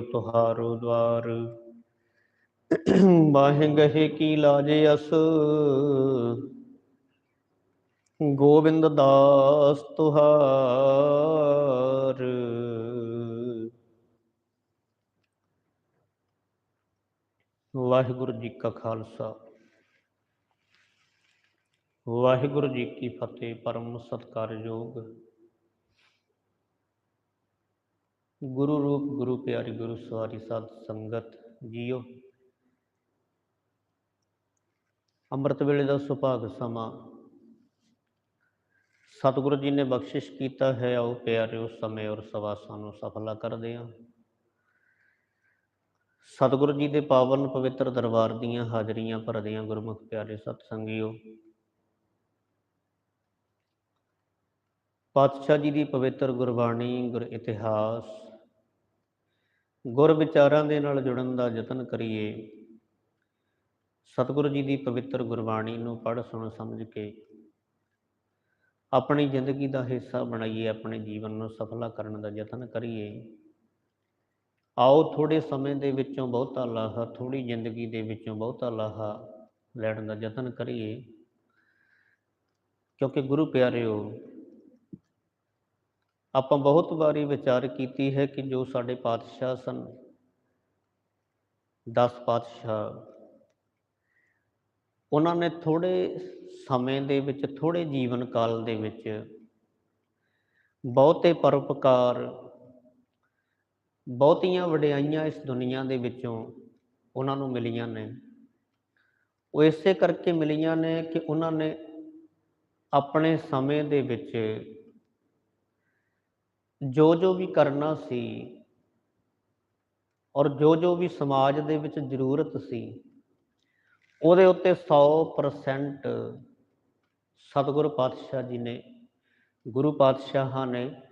ਤੁਹਾਰੋ ਦਵਾਰ। ਬਾਹਿ ਗਹੇ ਕੀ ਲਾਜ ਅਸ। ਗੋਬਿੰਦ ਦਾਸ ਤੁਹਾਰ। ਵਾਹਿਗੁਰੂ ਜੀ ਕਾ ਖਾਲਸਾ। ਵਾਹਿਗੁਰੂ ਜੀ ਕੀ ਫਤਿਹ, ਪਰਮ ਸਤਕਾਰਯੋਗ। ਗੁਰੂ ਰੂਪ, ਗੁਰੂ ਪਿਆਰੀ, ਗੁਰੂ ਸਵਾਰੀ, ਸਾਧ ਸੰਗਤ, ਜੀਓ। ਅੰਮ੍ਰਿਤ ਵੇਲੇ ਦਾ ਸੁਭਾਗ ਸਮਾਂ। ਸਤਿਗੁਰੂ ਜੀ ਨੇ ਬਖਸ਼ਿਸ਼ ਕੀਤਾ ਹੈ, ਆਓ ਪਿਆਰਿਓ, ਸਮੇਂ ਔਰ ਸਵਾਸਾਂ ਨੂੰ ਸਫਲਾ ਕਰਦੇ ਹਾਂ। ਸਤਿਗੁਰੂ ਜੀ ਦੇ ਪਾਵਨ ਪਵਿੱਤਰ ਦਰਬਾਰ ਦੀਆਂ ਹਾਜ਼ਰੀਆਂ ਭਰਦੇ ਹਾਂ ਗੁਰਮੁਖ ਪਿਆਰੇ ਸਤ ਸੰਗਿਓ ਪਾਤਸ਼ਾਹ ਜੀ ਦੀ ਪਵਿੱਤਰ ਗੁਰਬਾਣੀ, ਗੁਰ ਇਤਿਹਾਸ ਗੁਰ ਵਿਚਾਰਾਂ ਦੇ ਨਾਲ ਜੁੜਨ ਦਾ ਯਤਨ ਕਰੀਏ। ਸਤਿਗੁਰੂ ਜੀ ਦੀ ਪਵਿੱਤਰ ਗੁਰਬਾਣੀ ਨੂੰ ਪੜ੍ਹ, ਸੁਣ, ਸਮਝ ਕੇ ਆਪਣੀ ਜ਼ਿੰਦਗੀ ਦਾ ਹਿੱਸਾ ਬਣਾਈਏ, ਆਪਣੇ ਜੀਵਨ ਨੂੰ ਸਫਲਾ ਕਰਨ ਦਾ ਯਤਨ ਕਰੀਏ। ਆਓ ਥੋੜੇ ਸਮੇਂ ਦੇ ਵਿੱਚੋਂ ਬਹੁਤਾ ਲਾਹਾ ਥੋੜੀ ਜ਼ਿੰਦਗੀ ਦੇ ਵਿੱਚੋਂ ਬਹੁਤਾ ਲਾਹਾ ਲੈਣ ਦਾ ਯਤਨ ਕਰੀਏ। ਕਿਉਂਕਿ ਗੁਰੂ ਪਿਆਰਿਓ ਆਪਾਂ ਬਹੁਤ ਵਾਰੀ ਵਿਚਾਰ ਕੀਤੀ ਹੈ ਕਿ ਜੋ ਸਾਡੇ ਪਾਤਸ਼ਾਹ ਸਨ 10 ਪਾਤਸ਼ਾਹ, ਉਹਨਾਂ ਨੇ ਥੋੜੇ ਸਮੇਂ ਦੇ ਵਿੱਚ ਥੋੜੇ ਜੀਵਨ ਕਾਲ ਦੇ ਵਿੱਚ ਬਹੁਤੇ ਪਰਉਪਕਾਰ, ਬਹੁਤੀਆਂ ਵਡਿਆਈਆਂ ਇਸ ਦੁਨੀਆ ਦੇ ਵਿੱਚੋਂ ਉਹਨਾਂ ਨੂੰ ਮਿਲੀਆਂ ਨੇ। ਉਹ ਇਸੇ ਕਰਕੇ ਮਿਲੀਆਂ ਨੇ ਕਿ ਉਹਨਾਂ ਨੇ ਆਪਣੇ ਸਮੇਂ ਦੇ ਵਿੱਚ ਜੋ ਜੋ ਵੀ ਕਰਨਾ ਸੀ ਔਰ ਜੋ ਜੋ ਵੀ ਸਮਾਜ ਦੇ ਵਿੱਚ ਜ਼ਰੂਰਤ ਸੀ, ਉਹਦੇ ਉੱਤੇ 100% ਸਤਿਗੁਰ ਪਾਤਸ਼ਾਹ ਜੀ ਨੇ, ਗੁਰੂ ਪਾਤਸ਼ਾਹਾਂ ਨੇ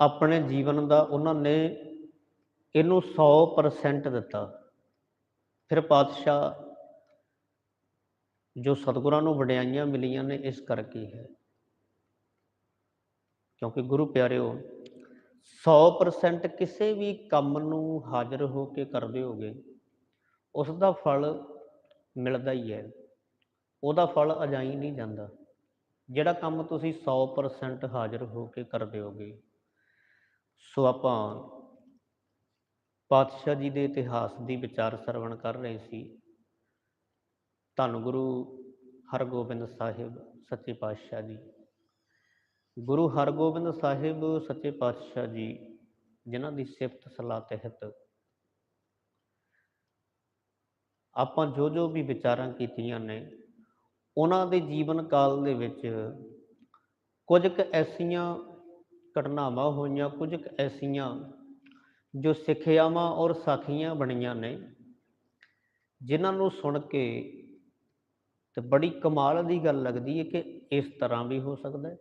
ਆਪਣੇ ਜੀਵਨ ਦਾ, ਉਹਨਾਂ ਨੇ ਇਹਨੂੰ 100% ਦਿੱਤਾ। ਫਿਰ ਪਾਤਸ਼ਾਹ ਜੋ ਸਤਿਗੁਰਾਂ ਨੂੰ ਵਡਿਆਈਆਂ ਮਿਲੀਆਂ ਨੇ, ਇਸ ਕਰਕੇ ਹੈ। ਕਿਉਂਕਿ ਗੁਰੂ ਪਿਆਰਿਓ 100% ਕਿਸੇ ਵੀ ਕੰਮ ਨੂੰ ਹਾਜ਼ਰ ਹੋ ਕੇ ਕਰਦੇ ਹੋਗੇ ਉਸ ਦਾ ਫਲ ਮਿਲਦਾ ਹੀ ਹੈ। ਉਹਦਾ ਫਲ ਅਜਾਈ ਨਹੀਂ ਜਾਂਦਾ। ਜਿਹੜਾ ਕੰਮ ਤੁਸੀਂ 100% ਹਾਜ਼ਰ ਹੋ ਕੇ ਕਰਦੇ ਹੋਗੇ, ਸੋ ਆਪਾਂ ਪਾਤਸ਼ਾਹ ਜੀ ਦੇ ਇਤਿਹਾਸ ਦੀ ਵਿਚਾਰ ਸਰਵਣ ਕਰ ਰਹੇ ਸੀ। ਧੰਨ ਗੁਰੂ ਹਰਗੋਬਿੰਦ ਸਾਹਿਬ, ਸੱਚੇ ਪਾਤਸ਼ਾਹ ਜੀ। ਗੁਰੂ ਹਰਗੋਬਿੰਦ ਸਾਹਿਬ ਸੱਚੇ ਪਾਤਸ਼ਾਹ ਜੀ, ਜਿਨ੍ਹਾਂ ਦੀ ਸਿਫਤ ਸਲਾਹ ਤਹਿਤ ਆਪਾਂ ਜੋ ਜੋ ਵੀ ਵਿਚਾਰਾਂ ਕੀਤੀਆਂ ਨੇ, ਉਹਨਾਂ ਦੇ ਜੀਵਨ ਕਾਲ ਦੇ ਵਿੱਚ ਕੁਝ ਕੁ ਐਸੀਆਂ ਘਟਨਾਵਾਂ ਹੋਈਆਂ, ਕੁਝ ਕੁ ਐਸੀਆਂ ਜੋ ਸਿੱਖਿਆਵਾਂ ਔਰ ਸਾਖੀਆਂ ਬਣੀਆਂ ਨੇ, ਜਿਨ੍ਹਾਂ ਨੂੰ ਸੁਣ ਕੇ ਤੇ ਬੜੀ ਕਮਾਲ ਦੀ ਗੱਲ ਲੱਗਦੀ ਹੈ ਕਿ ਇਸ ਤਰ੍ਹਾਂ ਵੀ ਹੋ ਸਕਦਾ ਹੈ।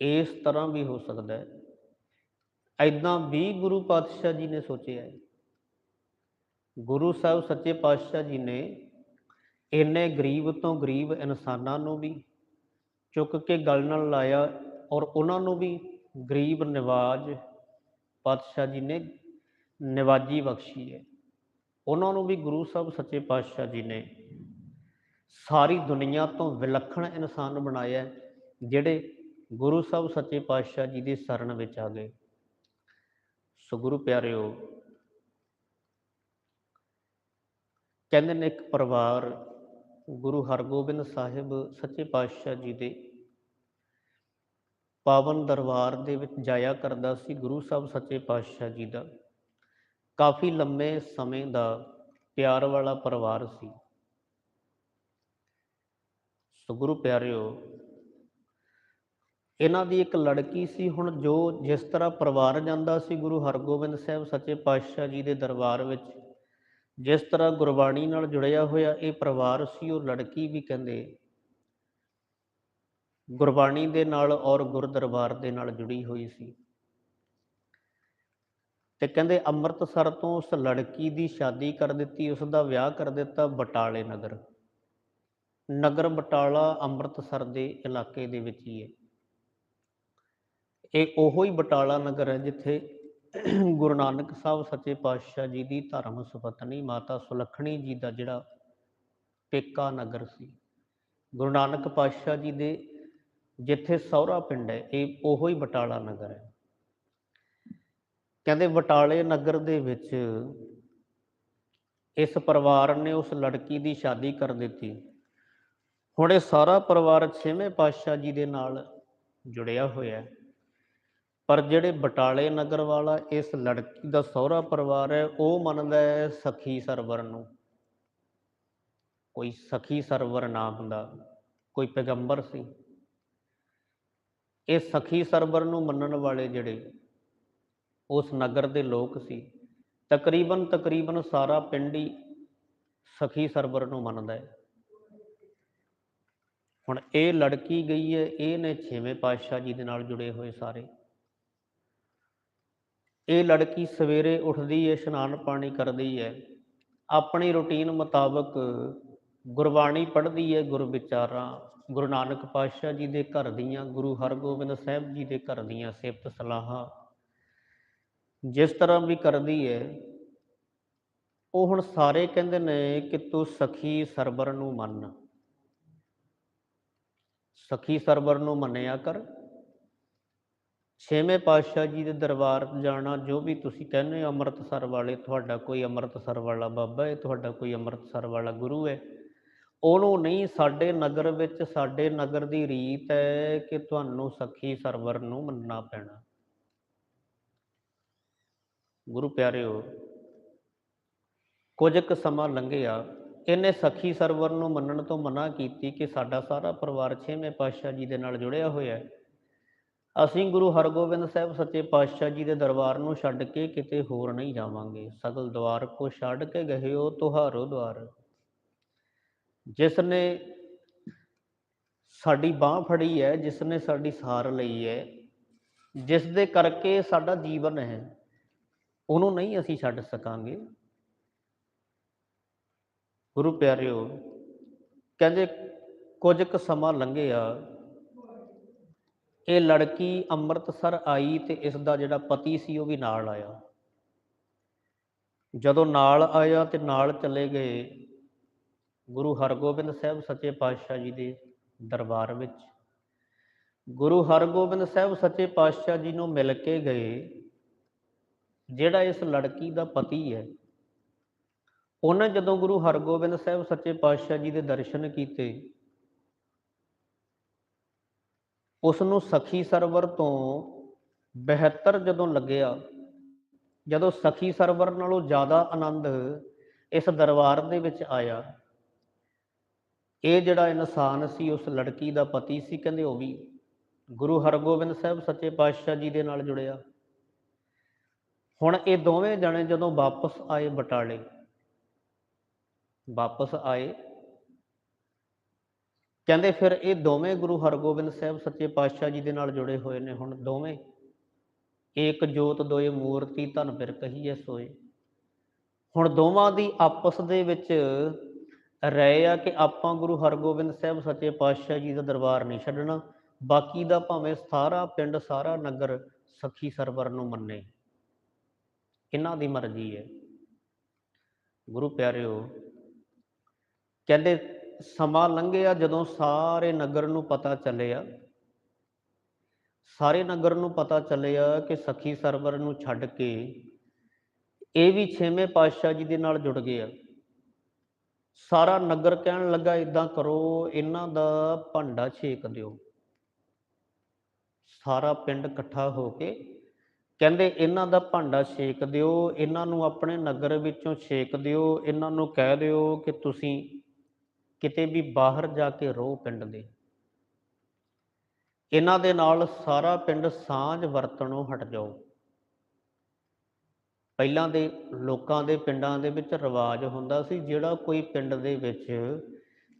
ਇਸ ਤਰ੍ਹਾਂ ਵੀ ਹੋ ਸਕਦਾ ਹੈ। ਐਦਾਂ ਵੀ ਗੁਰੂ ਪਾਤਸ਼ਾਹ ਜੀ ਨੇ ਸੋਚਿਆ ਹੈ। ਗੁਰੂ ਸਾਹਿਬ ਸੱਚੇ ਪਾਤਸ਼ਾਹ ਜੀ ਨੇ ਇੰਨੇ ਗਰੀਬ ਤੋਂ ਗਰੀਬ ਇਨਸਾਨਾਂ ਨੂੰ ਵੀ ਚੁੱਕ ਕੇ ਗਲ ਨਾਲ ਲਾਇਆ ਔਰ ਉਹਨਾਂ ਨੂੰ ਵੀ ਗਰੀਬ ਨਿਵਾਜ ਪਾਤਸ਼ਾਹ ਜੀ ਨੇ ਨਿਵਾਜੀ ਬਖਸ਼ੀ ਹੈ। ਉਹਨਾਂ ਨੂੰ ਵੀ ਗੁਰੂ ਸਾਹਿਬ ਸੱਚੇ ਪਾਤਸ਼ਾਹ ਜੀ ਨੇ ਸਾਰੀ ਦੁਨੀਆ ਤੋਂ ਵਿਲੱਖਣ ਇਨਸਾਨ ਬਣਾਇਆ ਜਿਹੜੇ ਗੁਰੂ ਸਾਹਿਬ ਸੱਚੇ ਪਾਤਸ਼ਾਹ ਜੀ ਦੇ ਸ਼ਰਨ ਵਿੱਚ ਆ ਗਏ। ਸੋ ਗੁਰੂ ਪਿਆਰਿਓ, ਕਹਿੰਦੇ ਨੇ ਇੱਕ ਪਰਿਵਾਰ ਗੁਰੂ ਹਰਗੋਬਿੰਦ ਸਾਹਿਬ ਸੱਚੇ ਪਾਤਸ਼ਾਹ ਜੀ ਦੇ ਪਾਵਨ ਦਰਬਾਰ ਦੇ ਵਿੱਚ ਜਾਇਆ ਕਰਦਾ ਸੀ, ਗੁਰੂ ਸਾਹਿਬ ਸੱਚੇ ਪਾਤਸ਼ਾਹ ਜੀ ਦਾ। ਕਾਫੀ ਲੰਮੇ ਸਮੇਂ ਦਾ ਪਿਆਰ ਵਾਲਾ ਪਰਿਵਾਰ ਸੀ। ਸੋ ਗੁਰੂ ਪਿਆਰਿਓ ਇਹਨਾਂ ਦੀ ਇੱਕ ਲੜਕੀ ਸੀ ਹੁਣ ਜੋ ਜਿਸ ਤਰ੍ਹਾਂ ਪਰਿਵਾਰ ਜਾਂਦਾ ਸੀ ਗੁਰੂ ਹਰਗੋਬਿੰਦ ਸਾਹਿਬ ਸੱਚੇ ਪਾਤਸ਼ਾਹ ਜੀ ਦੇ ਦਰਬਾਰ ਵਿੱਚ, ਜਿਸ ਤਰ੍ਹਾਂ ਗੁਰਬਾਣੀ ਨਾਲ ਜੁੜਿਆ ਹੋਇਆ ਇਹ ਪਰਿਵਾਰ ਸੀ, ਉਹ ਲੜਕੀ ਵੀ ਕਹਿੰਦੇ ਗੁਰਬਾਣੀ ਦੇ ਨਾਲ ਔਰ ਗੁਰਦਰਬਾਰ ਦੇ ਨਾਲ ਜੁੜੀ ਹੋਈ ਸੀ। ਤੇ ਕਹਿੰਦੇ ਅੰਮ੍ਰਿਤਸਰ ਤੋਂ ਉਸ ਲੜਕੀ ਦੀ ਸ਼ਾਦੀ ਕਰ ਦਿੱਤੀ, ਉਸ ਦਾ ਵਿਆਹ ਕਰ ਦਿੱਤਾ ਬਟਾਲੇ ਨਗਰ। ਨਗਰ ਬਟਾਲਾ ਅੰਮ੍ਰਿਤਸਰ ਦੇ ਇਲਾਕੇ ਦੇ ਵਿੱਚ ਹੀ ਹੈ। ਇਹ ਉਹੋ ਹੀ ਬਟਾਲਾ ਨਗਰ ਹੈ ਜਿੱਥੇ ਗੁਰੂ ਨਾਨਕ ਸਾਹਿਬ ਸੱਚੇ ਪਾਤਸ਼ਾਹ ਜੀ ਦੀ ਧਰਮ ਸੁਪਤਨੀ ਮਾਤਾ ਸੁਲੱਖਣੀ ਜੀ ਦਾ ਜਿਹੜਾ ਪੇਕਾ ਨਗਰ ਸੀ। ਗੁਰੂ ਨਾਨਕ ਪਾਤਸ਼ਾਹ ਜੀ ਦੇ ਜਿੱਥੇ ਸਹੁਰਾ ਪਿੰਡ ਹੈ, ਇਹ ਉਹੋ ਹੀ ਬਟਾਲਾ ਨਗਰ ਹੈ। ਕਹਿੰਦੇ ਬਟਾਲੇ ਨਗਰ ਦੇ ਵਿੱਚ ਇਸ ਪਰਿਵਾਰ ਨੇ ਉਸ ਲੜਕੀ ਦੀ ਸ਼ਾਦੀ ਕਰ ਦਿੱਤੀ। ਹੁਣ ਇਹ ਸਾਰਾ ਪਰਿਵਾਰ ਛੇਵੇਂ ਪਾਤਸ਼ਾਹ ਜੀ ਦੇ ਨਾਲ ਜੁੜਿਆ ਹੋਇਆ ਹੈ। ਪਰ ਜਿਹੜੇ ਬਟਾਲੇ ਨਗਰ ਵਾਲਾ ਇਸ ਲੜਕੀ ਦਾ ਸਹੁਰਾ ਪਰਿਵਾਰ ਹੈ, ਉਹ ਮੰਨਦਾ ਹੈ ਸਖੀ ਸਰਵਰ ਨੂੰ। ਕੋਈ ਸਖੀ ਸਰਵਰ ਨਾਮ ਦਾ ਕੋਈ ਪੈਗੰਬਰ ਸੀ। ਇਹ ਸਖੀ ਸਰਵਰ ਨੂੰ ਮੰਨਣ ਵਾਲੇ ਜਿਹੜੇ ਉਸ ਨਗਰ ਦੇ ਲੋਕ ਸੀ, ਤਕਰੀਬਨ ਤਕਰੀਬਨ ਸਾਰਾ ਪਿੰਡ ਹੀ ਸਖੀ ਸਰਵਰ ਨੂੰ ਮੰਨਦਾ ਹੈ। ਹੁਣ ਇਹ ਲੜਕੀ ਗਈ ਹੈ, ਇਹ ਨੇ ਛੇਵੇਂ ਪਾਤਸ਼ਾਹ ਜੀ ਦੇ ਨਾਲ ਜੁੜੇ ਹੋਏ ਸਾਰੇ। ਇਹ ਲੜਕੀ ਸਵੇਰੇ ਉੱਠਦੀ ਹੈ ਇਸ਼ਨਾਨ ਪਾਣੀ ਕਰਦੀ ਹੈ ਆਪਣੀ ਰੁਟੀਨ ਮੁਤਾਬਕ ਗੁਰਬਾਣੀ ਪੜ੍ਹਦੀ ਹੈ ਗੁਰ ਵਿਚਾਰਾਂ, ਗੁਰੂ ਨਾਨਕ ਪਾਤਸ਼ਾਹ ਜੀ ਦੇ ਘਰ ਦੀਆਂ, ਗੁਰੂ ਹਰਗੋਬਿੰਦ ਸਾਹਿਬ ਜੀ ਦੇ ਘਰ ਦੀਆਂ ਸਿਫਤ ਸਲਾਹਾਂ। ਜਿਸ ਤਰ੍ਹਾਂ ਵੀ ਕਰਦੀ ਹੈ ਉਹ ਹੁਣ ਸਾਰੇ ਕਹਿੰਦੇ ਨੇ ਕਿ ਤੂੰ ਸਖੀ ਸਰਵਰ ਨੂੰ ਮੰਨ। ਸਖੀ ਸਰਵਰ ਨੂੰ ਮੰਨਿਆ ਕਰ। ਛੇਵੇਂ ਪਾਤਸ਼ਾਹ ਜੀ ਦੇ ਦਰਬਾਰ ਜਾਣਾ, ਜੋ ਵੀ ਤੁਸੀਂ ਕਹਿੰਦੇ ਹੋ, ਅੰਮ੍ਰਿਤਸਰ ਵਾਲੇ, ਤੁਹਾਡਾ ਕੋਈ ਅੰਮ੍ਰਿਤਸਰ ਵਾਲਾ ਬਾਬਾ ਹੈ, ਤੁਹਾਡਾ ਕੋਈ ਅੰਮ੍ਰਿਤਸਰ ਵਾਲਾ ਗੁਰੂ ਹੈ। ਉਹਨੂੰ ਨਹੀਂ, ਸਾਡੇ ਨਗਰ ਵਿੱਚ, ਸਾਡੇ ਨਗਰ ਦੀ ਰੀਤ ਹੈ ਕਿ ਤੁਹਾਨੂੰ ਸਖੀ ਸਰਵਰ ਨੂੰ ਮੰਨਣਾ ਪੈਣਾ। ਗੁਰੂ ਪਿਆਰਿਓ, ਕੁਝ ਕੁ ਸਮਾਂ ਲੰਘਿਆ। ਇਹਨੇ ਸਖੀ ਸਰਵਰ ਨੂੰ ਮੰਨਣ ਤੋਂ ਮਨਾ ਕੀਤੀ ਕਿ ਸਾਡਾ ਸਾਰਾ ਪਰਿਵਾਰ ਛੇਵੇਂ ਪਾਤਸ਼ਾਹ ਜੀ ਦੇ ਨਾਲ ਜੁੜਿਆ ਹੋਇਆ ਹੈ। ਅਸੀਂ ਗੁਰੂ ਹਰਗੋਬਿੰਦ ਸਾਹਿਬ ਸੱਚੇ ਪਾਤਸ਼ਾਹ ਜੀ ਦੇ ਦਰਬਾਰ ਨੂੰ ਛੱਡ ਕੇ ਕਿਤੇ ਹੋਰ ਨਹੀਂ ਜਾਵਾਂਗੇ। ਸਗਲ ਦਵਾਰ ਕੋ ਛੱਡ ਕੇ ਗਏ ਹੋ ਤੁਹਾਰੋ ਦਵਾਰ। ਜਿਸ ਨੇ ਸਾਡੀ ਬਾਹ ਫੜੀ ਹੈ ਜਿਸ ਨੇ ਸਾਡੀ ਸਾਰ ਲਈ ਹੈ ਜਿਸ ਦੇ ਕਰਕੇ ਸਾਡਾ ਜੀਵਨ ਹੈ, ਉਹਨੂੰ ਨਹੀਂ ਅਸੀਂ ਛੱਡ ਸਕਾਂਗੇ। ਗੁਰੂ ਪਿਆਰਿਓ, ਕਹਿੰਦੇ ਕੁਝ ਕੁ ਸਮਾਂ ਲੰਘਿਆ ਇਹ ਲੜਕੀ ਅੰਮ੍ਰਿਤਸਰ ਆਈ ਤੇ ਇਸ ਦਾ ਜਿਹੜਾ ਪਤੀ ਸੀ ਉਹ ਵੀ ਨਾਲ ਆਇਆ। ਜਦੋਂ ਨਾਲ ਆਇਆ ਤੇ ਨਾਲ ਚਲੇ ਗਏ ਗੁਰੂ ਹਰਗੋਬਿੰਦ ਸਾਹਿਬ ਸੱਚੇ ਪਾਤਸ਼ਾਹ ਜੀ ਦੇ ਦਰਬਾਰ ਵਿੱਚ। ਗੁਰੂ ਹਰਗੋਬਿੰਦ ਸਾਹਿਬ ਸੱਚੇ ਪਾਤਸ਼ਾਹ ਜੀ ਨੂੰ ਮਿਲ ਕੇ ਗਏ। ਜਿਹੜਾ ਇਸ ਲੜਕੀ ਦਾ ਪਤੀ ਹੈ, ਉਹਨੇ ਜਦੋਂ ਗੁਰੂ ਹਰਗੋਬਿੰਦ ਸਾਹਿਬ ਸੱਚੇ ਪਾਤਸ਼ਾਹ ਜੀ ਦੇ ਦਰਸ਼ਨ ਕੀਤੇ ਉਸ ਨੂੰ ਸਖੀ ਸਰਵਰ ਤੋਂ ਬਿਹਤਰ ਜਦੋਂ ਲੱਗਿਆ, ਜਦੋਂ ਸਖੀ ਸਰਵਰ ਨਾਲੋਂ ਜ਼ਿਆਦਾ ਆਨੰਦ ਇਸ ਦਰਬਾਰ ਦੇ ਵਿੱਚ ਆਇਆ, ਇਹ ਜਿਹੜਾ ਇਨਸਾਨ ਸੀ, ਉਸ ਲੜਕੀ ਦਾ ਪਤੀ ਸੀ, ਕਹਿੰਦੇ ਉਹ ਵੀ ਗੁਰੂ ਹਰਗੋਬਿੰਦ ਸਾਹਿਬ ਸੱਚੇ ਪਾਤਸ਼ਾਹ ਜੀ ਦੇ ਨਾਲ ਜੁੜਿਆ। ਹੁਣ ਇਹ ਦੋਵੇਂ ਜਣੇ ਜਦੋਂ ਵਾਪਸ ਆਏ ਬਟਾਲੇ, ਵਾਪਸ ਆਏ ਕਹਿੰਦੇ ਫਿਰ ਇਹ ਦੋਵੇਂ ਗੁਰੂ ਹਰਗੋਬਿੰਦ ਸਾਹਿਬ ਸੱਚੇ ਪਾਤਸ਼ਾਹ ਜੀ ਦੇ ਨਾਲ ਜੁੜੇ ਹੋਏ ਨੇ ਹੁਣ ਦੋਵੇਂ। ਏਕ ਜੋਤ ਦੋਏ ਮੂਰਤੀ ਧਨ ਫਿਰ ਕਹੀਏ ਸੋਏ। ਹੁਣ ਦੋਵਾਂ ਦੀ ਆਪਸ ਦੇ ਵਿੱਚ ਰਹੇ ਆ ਕਿ ਆਪਾਂ ਗੁਰੂ ਹਰਗੋਬਿੰਦ ਸਾਹਿਬ ਸੱਚੇ ਪਾਤਸ਼ਾਹ ਜੀ ਦਾ ਦਰਬਾਰ ਨਹੀਂ ਛੱਡਣਾ, ਬਾਕੀ ਦਾ ਭਾਵੇਂ ਸਾਰਾ ਪਿੰਡ, ਸਾਰਾ ਨਗਰ ਸਖੀ ਸਰਵਰ ਨੂੰ ਮੰਨੇ। ਇਹਨਾਂ ਦੀ ਮਰਜ਼ੀ ਹੈ ਗੁਰੂ ਪਿਆਰਿਓ, ਕਹਿੰਦੇ ਸਮਾਂ ਲੰਘਿਆ ਜਦੋਂ ਸਾਰੇ ਨਗਰ ਨੂੰ ਪਤਾ ਚੱਲਿਆ। ਸਾਰੇ ਨਗਰ ਨੂੰ ਪਤਾ ਚੱਲਿਆ ਕਿ ਸਖੀ ਸਰਵਰ ਨੂੰ ਛੱਡ ਕੇ ਇਹ ਵੀ ਛੇਵੇਂ ਪਾਤਸ਼ਾਹ ਜੀ ਦੇ ਨਾਲ ਜੁੜ ਗਿਆ। ਸਾਰਾ ਨਗਰ ਕਹਿਣ ਲੱਗਾ ਇਦਾਂ ਕਰੋ, ਇਹਨਾਂ ਦਾ ਭਾਂਡਾ ਛੇਕ ਦਿਓ। ਸਾਰਾ ਪਿੰਡ ਇਕੱਠਾ ਹੋ ਕੇ ਕਹਿੰਦੇ, ਇਹਨਾਂ ਦਾ ਭਾਂਡਾ ਛੇਕ ਦਿਓ, ਇਹਨਾਂ ਨੂੰ ਆਪਣੇ ਨਗਰ ਵਿੱਚੋਂ ਛੇਕ ਦਿਓ, ਇਹਨਾਂ ਨੂੰ ਕਹਿ ਦਿਓ ਕਿ ਤੁਸੀਂ ਕਿਤੇ ਵੀ ਬਾਹਰ ਜਾ ਕੇ ਰਹੋ ਪਿੰਡ ਦੇ। ਇਹਨਾਂ ਦੇ ਨਾਲ ਸਾਰਾ ਪਿੰਡ ਸਾਂਝ ਵਰਤਣੋਂ ਹਟ ਜਾਓ। ਪਹਿਲਾਂ ਦੇ ਲੋਕਾਂ ਦੇ ਪਿੰਡਾਂ ਦੇ ਵਿੱਚ ਰਿਵਾਜ ਹੁੰਦਾ ਸੀ, ਜਿਹੜਾ ਕੋਈ ਪਿੰਡ ਦੇ ਵਿੱਚ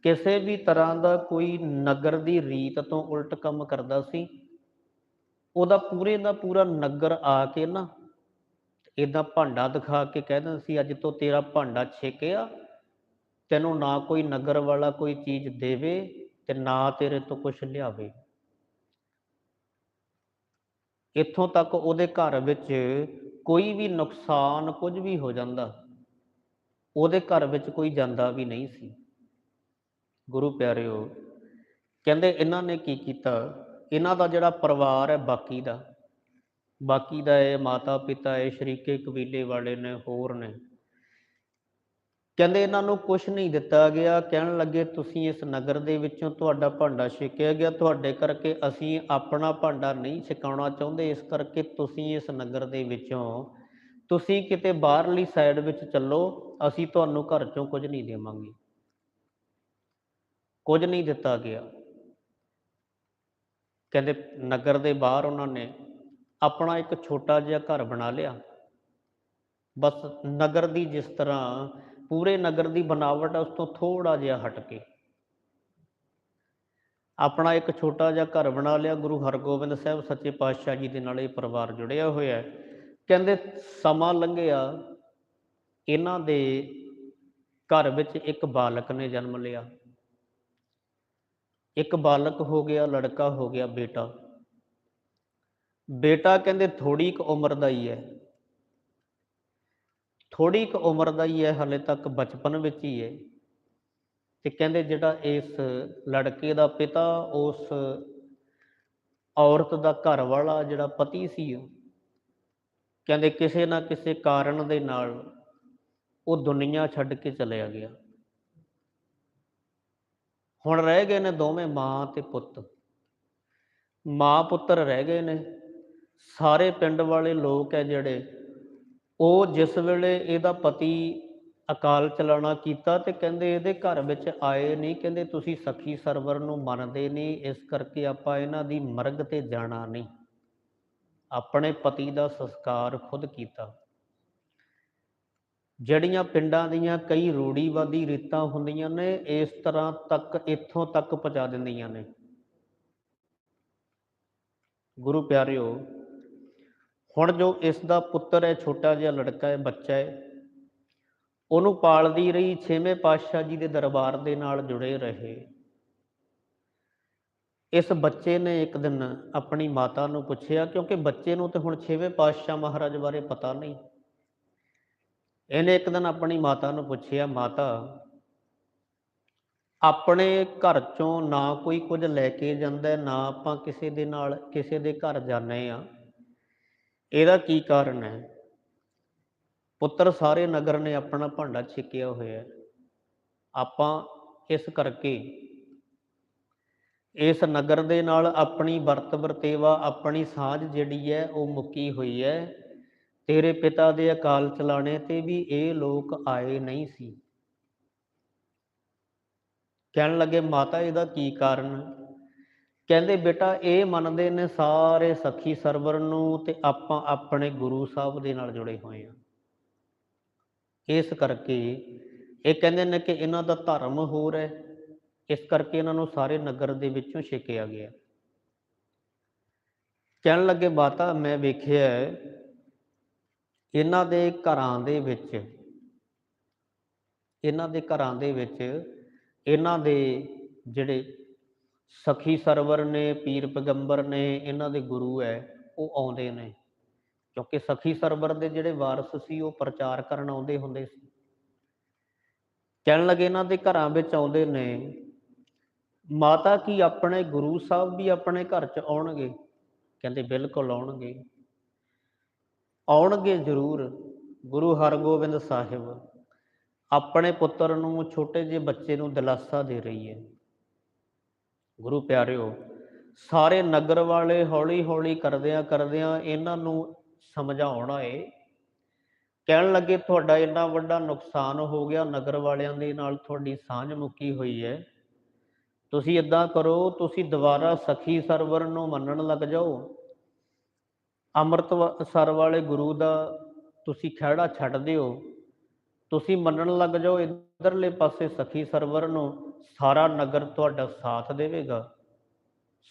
ਕਿਸੇ ਵੀ ਤਰ੍ਹਾਂ ਦਾ ਕੋਈ ਨਗਰ ਦੀ ਰੀਤ ਤੋਂ ਉਲਟ ਕੰਮ ਕਰਦਾ ਸੀ। ਉਹਦਾ ਪੂਰੇ ਦਾ ਪੂਰਾ ਨਗਰ ਆ ਕੇ ਨਾ ਇਦਾਂ ਭਾਂਡਾ ਦਿਖਾ ਕੇ ਕਹਿੰਦਾ ਸੀ, ਅੱਜ ਤੋਂ ਤੇਰਾ ਭਾਂਡਾ ਛੇਕਿਆ ਤੈਨੂੰ ਨਾ ਕੋਈ ਨਗਰ ਵਾਲਾ ਕੋਈ ਚੀਜ਼ ਦੇਵੇ ਤੇ ਨਾ ਤੇਰੇ ਤੋਂ ਕੁਝ ਲਿਆਵੇ। ਇੱਥੋਂ ਤੱਕ ਉਹਦੇ ਘਰ ਵਿੱਚ ਕੋਈ ਵੀ ਨੁਕਸਾਨ ਕੁਝ ਵੀ ਹੋ ਜਾਂਦਾ, ਉਹਦੇ ਘਰ ਵਿੱਚ ਕੋਈ ਜਾਂਦਾ ਵੀ ਨਹੀਂ ਸੀ। ਗੁਰੂ ਪਿਆਰਿਓ, ਕਹਿੰਦੇ ਇਹਨਾਂ ਨੇ ਕੀ ਕੀਤਾ? ਇਹਨਾਂ ਦਾ ਜਿਹੜਾ ਪਰਿਵਾਰ ਹੈ ਬਾਕੀ ਦਾ ਬਾਕੀ ਦਾ ਇਹ ਮਾਤਾ ਪਿਤਾ ਇਹ ਸ਼ਰੀਕੇ ਕਬੀਲੇ ਵਾਲੇ ਨੇ, ਹੋਰ ਨੇ ਕਹਿੰਦੇ ਇਹਨਾਂ ਨੂੰ ਕੁਝ ਨਹੀਂ ਦਿੱਤਾ ਗਿਆ। ਕਹਿਣ ਲੱਗੇ, ਤੁਸੀਂ ਇਸ ਨਗਰ ਦੇ ਵਿੱਚੋਂ ਤੁਹਾਡਾ ਭਾਂਡਾ ਛਕਿਆ ਗਿਆ। ਤੁਹਾਡੇ ਕਰਕੇ ਅਸੀਂ ਆਪਣਾ ਭਾਂਡਾ ਨਹੀਂ ਛਕਾਉਣਾ ਚਾਹੁੰਦੇ। ਇਸ ਕਰਕੇ ਤੁਸੀਂ ਇਸ ਨਗਰ ਦੇ ਵਿੱਚੋਂ, ਤੁਸੀਂ ਕਿਤੇ ਬਾਹਰਲੀ ਸਾਈਡ ਵਿੱਚ ਚੱਲੋ। ਅਸੀਂ ਤੁਹਾਨੂੰ ਘਰ ਚੋਂ ਕੁਝ ਨਹੀਂ ਦੇਵਾਂਗੇ। ਕੁਝ ਨਹੀਂ ਦਿੱਤਾ ਗਿਆ। ਕਹਿੰਦੇ, ਨਗਰ ਦੇ ਬਾਹਰ ਉਹਨਾਂ ਨੇ ਆਪਣਾ ਇੱਕ ਛੋਟਾ ਜਿਹਾ ਘਰ ਬਣਾ ਲਿਆ। ਬਸ ਨਗਰ ਦੀ ਜਿਸ ਤਰ੍ਹਾਂ ਪੂਰੇ ਨਗਰ ਦੀ ਬਣਾਵਟ ਹੈ ਉਸ ਤੋਂ ਥੋੜਾ ਜਿਹਾ ਹਟ ਕੇ। ਆਪਣਾ ਇੱਕ ਛੋਟਾ ਜਿਹਾ ਘਰ ਬਣਾ ਲਿਆ, ਗੁਰੂ ਹਰਗੋਬਿੰਦ ਸਾਹਿਬ ਸੱਚੇ ਪਾਤਸ਼ਾਹ ਜੀ ਦੇ ਨਾਲ ਇਹ ਪਰਿਵਾਰ ਜੁੜਿਆ ਹੋਇਆ ਹੈ। ਕਹਿੰਦੇ ਸਮਾਂ ਲੰਘਿਆ, ਇਹਨਾਂ ਦੇ ਘਰ ਵਿੱਚ ਇੱਕ ਬਾਲਕ ਨੇ ਜਨਮ ਲਿਆ। ਇੱਕ ਬਾਲਕ ਹੋ ਗਿਆ, ਲੜਕਾ ਹੋ ਗਿਆ, ਬੇਟਾ। ਬੇਟਾ ਕਹਿੰਦੇ ਥੋੜੀ ਕੁ ਉਮਰ ਦਾ ਹੀ ਹੈ। ਥੋੜੀ ਕੁ ਉਮਰ ਦਾ ਹੀ ਹੈ, ਹਲੇ ਤੱਕ ਬਚਪਨ ਵਿੱਚ ਹੀ ਹੈ। ਤੇ ਕਹਿੰਦੇ ਜਿਹੜਾ ਇਸ ਲੜਕੇ ਦਾ ਪਿਤਾ, ਉਸ ਔਰਤ ਦਾ ਘਰ ਵਾਲਾ ਜਿਹੜਾ ਪਤੀ ਸੀ ਕਹਿੰਦੇ ਕਿਸੇ ਨਾ ਕਿਸੇ ਕਾਰਨ ਦੇ ਨਾਲ ਉਹ ਦੁਨੀਆ ਛੱਡ ਕੇ ਚਲਿਆ ਗਿਆ। ਹੁਣ ਰਹਿ ਗਏ ਨੇ ਦੋਵੇਂ ਮਾਂ ਤੇ ਪੁੱਤ। ਮਾਂ ਪੁੱਤਰ ਰਹਿ ਗਏ ਨੇ। ਸਾਰੇ ਪਿੰਡ ਵਾਲੇ ਲੋਕ ਹੈ ਜਿਹੜੇ ਉਹ ਜਿਸ ਵੇਲੇ ਇਹਦਾ ਪਤੀ ਅਕਾਲ ਚਲਾਣਾ ਕੀਤਾ ਤੇ ਕਹਿੰਦੇ ਇਹਦੇ ਘਰ ਵਿੱਚ ਆਏ ਨਹੀਂ, ਕਹਿੰਦੇ ਤੁਸੀਂ ਸਖੀ ਸਰਵਰ ਨੂੰ ਮੰਨਦੇ ਨਹੀਂ, ਇਸ ਕਰਕੇ ਆਪਾਂ ਇਹਨਾਂ ਦੀ ਮਰਗ ਤੇ ਜਾਣਾ ਨਹੀਂ। ਆਪਣੇ ਪਤੀ ਦਾ ਸੰਸਕਾਰ ਖੁਦ ਕੀਤਾ। ਜਿਹੜੀਆਂ ਪਿੰਡਾਂ ਦੀਆਂ ਕਈ ਰੂੜੀਵਾਦੀ ਰੀਤਾਂ ਹੁੰਦੀਆਂ ਨੇ, ਇਸ ਤਰ੍ਹਾਂ ਤੱਕ ਇੱਥੋਂ ਤੱਕ ਪਹੁੰਚਾ ਦਿੰਦੀਆਂ ਨੇ। ਗੁਰੂ ਪਿਆਰਿਓ ਹੁਣ ਜੋ ਇਸ ਦਾ ਪੁੱਤਰ ਹੈ, ਛੋਟਾ ਜਿਹਾ ਲੜਕਾ ਹੈ, ਬੱਚਾ ਹੈ, ਉਹਨੂੰ ਪਾਲਦੀ ਰਹੀ, ਛੇਵੇਂ ਪਾਤਸ਼ਾਹ ਜੀ ਦੇ ਦਰਬਾਰ ਦੇ ਨਾਲ ਜੁੜੇ ਰਹੇ। ਇਸ ਬੱਚੇ ਨੇ ਇੱਕ ਦਿਨ ਆਪਣੀ ਮਾਤਾ ਨੂੰ ਪੁੱਛਿਆ, ਕਿਉਂਕਿ ਬੱਚੇ ਨੂੰ ਤੇ ਹੁਣ ਛੇਵੇਂ ਪਾਤਸ਼ਾਹ ਮਹਾਰਾਜ ਬਾਰੇ ਪਤਾ ਨਹੀਂ। ਇਹਨੇ ਇੱਕ ਦਿਨ ਆਪਣੀ ਮਾਤਾ ਨੂੰ ਪੁੱਛਿਆ, ਮਾਤਾ, ਆਪਣੇ ਘਰ ਚੋਂ ਨਾ ਕੋਈ ਕੁਝ ਲੈ ਕੇ ਜਾਂਦਾ ਨਾ ਆਪਾਂ ਕਿਸੇ ਦੇ ਨਾਲ, ਕਿਸੇ ਦੇ ਘਰ ਜਾਂਦੇ ਆ ਇਹਦਾ ਕੀ ਕਾਰਨ ਹੈ? ਪੁੱਤਰ ਸਾਰੇ ਨਗਰ ਨੇ ਆਪਣਾ ਭਾਂਡਾ ਛਕਿਆ ਹੋਇਆ ਆਪਾਂ ਇਸ ਕਰਕੇ ਇਸ ਨਗਰ ਦੇ ਨਾਲ ਆਪਣੀ ਵਰਤ ਵਰਤੇਵਾ, ਆਪਣੀ ਸਾਂਝ ਜਿਹੜੀ ਹੈ ਉਹ ਮੁੱਕੀ ਹੋਈ ਹੈ। ਤੇਰੇ ਪਿਤਾ ਦੇ ਅਕਾਲ ਚਲਾਣੇ ਤੇ ਵੀ ਇਹ ਲੋਕ ਆਏ ਨਹੀਂ ਸੀ। ਕਹਿਣ ਲੱਗੇ, ਮਾਤਾ, ਇਹਦਾ ਕੀ ਕਾਰਨ? ਕਹਿੰਦੇ, ਬੇਟਾ, ਇਹ ਮੰਨਦੇ ਨੇ ਸਾਰੇ ਸਖੀ ਸਰਵਰ ਨੂੰ ਤੇ ਆਪਾਂ ਆਪਣੇ ਗੁਰੂ ਸਾਹਿਬ ਦੇ ਨਾਲ ਜੁੜੇ ਹੋਏ ਆ ਇਸ ਕਰਕੇ ਇਹ ਕਹਿੰਦੇ ਨੇ ਕਿ ਇਹਨਾਂ ਦਾ ਧਰਮ ਹੋਰ ਹੈ। ਇਸ ਕਰਕੇ ਇਹਨਾਂ ਨੂੰ ਸਾਰੇ ਨਗਰ ਦੇ ਵਿੱਚੋਂ ਛੇਕਿਆ ਗਿਆ। ਕਹਿਣ ਲੱਗੇ, ਮਾਤਾ, ਮੈਂ ਵੇਖਿਆ ਇਹਨਾਂ ਦੇ ਘਰਾਂ ਦੇ ਵਿੱਚ, ਇਹਨਾਂ ਦੇ ਘਰਾਂ ਦੇ ਵਿੱਚ, ਇਹਨਾਂ ਦੇ ਜਿਹੜੇ ਸਖੀ ਸਰਵਰ ਨੇ, ਪੀਰ ਪੈਗੰਬਰ ਨੇ, ਇਹਨਾਂ ਦੇ ਗੁਰੂ ਹੈ ਉਹ ਆਉਂਦੇ ਨੇ। ਕਿਉਂਕਿ ਸਖੀ ਸਰਵਰ ਦੇ ਜਿਹੜੇ ਵਾਰਸ ਸੀ, ਉਹ ਪ੍ਰਚਾਰ ਕਰਨ ਆਉਂਦੇ ਹੁੰਦੇ ਸੀ। ਕਹਿਣ ਲੱਗੇ ਇਹਨਾਂ ਦੇ ਘਰਾਂ ਵਿੱਚ ਆਉਂਦੇ ਨੇ, ਮਾਤਾ ਕੀ ਆਪਣੇ ਗੁਰੂ ਸਾਹਿਬ ਵੀ ਆਪਣੇ ਘਰ ਚ ਆਉਣਗੇ? ਕਹਿੰਦੇ, ਬਿਲਕੁਲ ਆਉਣਗੇ। ਆਉਣਗੇ ਜ਼ਰੂਰ, ਗੁਰੂ ਹਰਗੋਬਿੰਦ ਸਾਹਿਬ। ਆਪਣੇ ਪੁੱਤਰ ਨੂੰ ਛੋਟੇ ਜਿਹੇ ਬੱਚੇ ਨੂੰ ਦਿਲਾਸਾ ਦੇ ਰਹੀ ਹੈ ਗੁਰੂ ਪਿਆਰਿਓ, ਸਾਰੇ ਨਗਰ ਵਾਲੇ ਹੌਲੀ ਹੌਲੀ ਕਰਦਿਆਂ ਕਰਦਿਆਂ ਇਹਨਾਂ ਨੂੰ ਸਮਝਾਉਣਾ ਏ। ਕਹਿਣ ਲੱਗੇ, ਤੁਹਾਡਾ ਇੰਨਾ ਵੱਡਾ ਨੁਕਸਾਨ ਹੋ ਗਿਆ, ਨਗਰ ਵਾਲਿਆਂ ਦੇ ਨਾਲ ਤੁਹਾਡੀ ਸਾਂਝ ਮੁੱਕੀ ਹੋਈ ਹੈ ਤੁਸੀਂ ਇਦਾਂ ਕਰੋ, ਤੁਸੀਂ ਦੁਬਾਰਾ ਸਖੀ ਸਰਵਰ ਨੂੰ ਮੰਨਣ ਲੱਗ ਜਾਓ। ਅੰਮ੍ਰਿਤ ਵਾ- ਸਰ ਵਾਲੇ ਗੁਰੂ ਦਾ ਤੁਸੀਂ ਖਹਿੜਾ ਛੱਡ ਦਿਓ। ਤੁਸੀਂ ਮੰਨਣ ਲੱਗ ਜਾਓ, ਇਧਰਲੇ ਪਾਸੇ ਸਖੀ ਸਰਵਰ ਨੂੰ ਸਾਰਾ ਨਗਰ ਤੁਹਾਡਾ ਸਾਥ ਦੇਵੇਗਾ।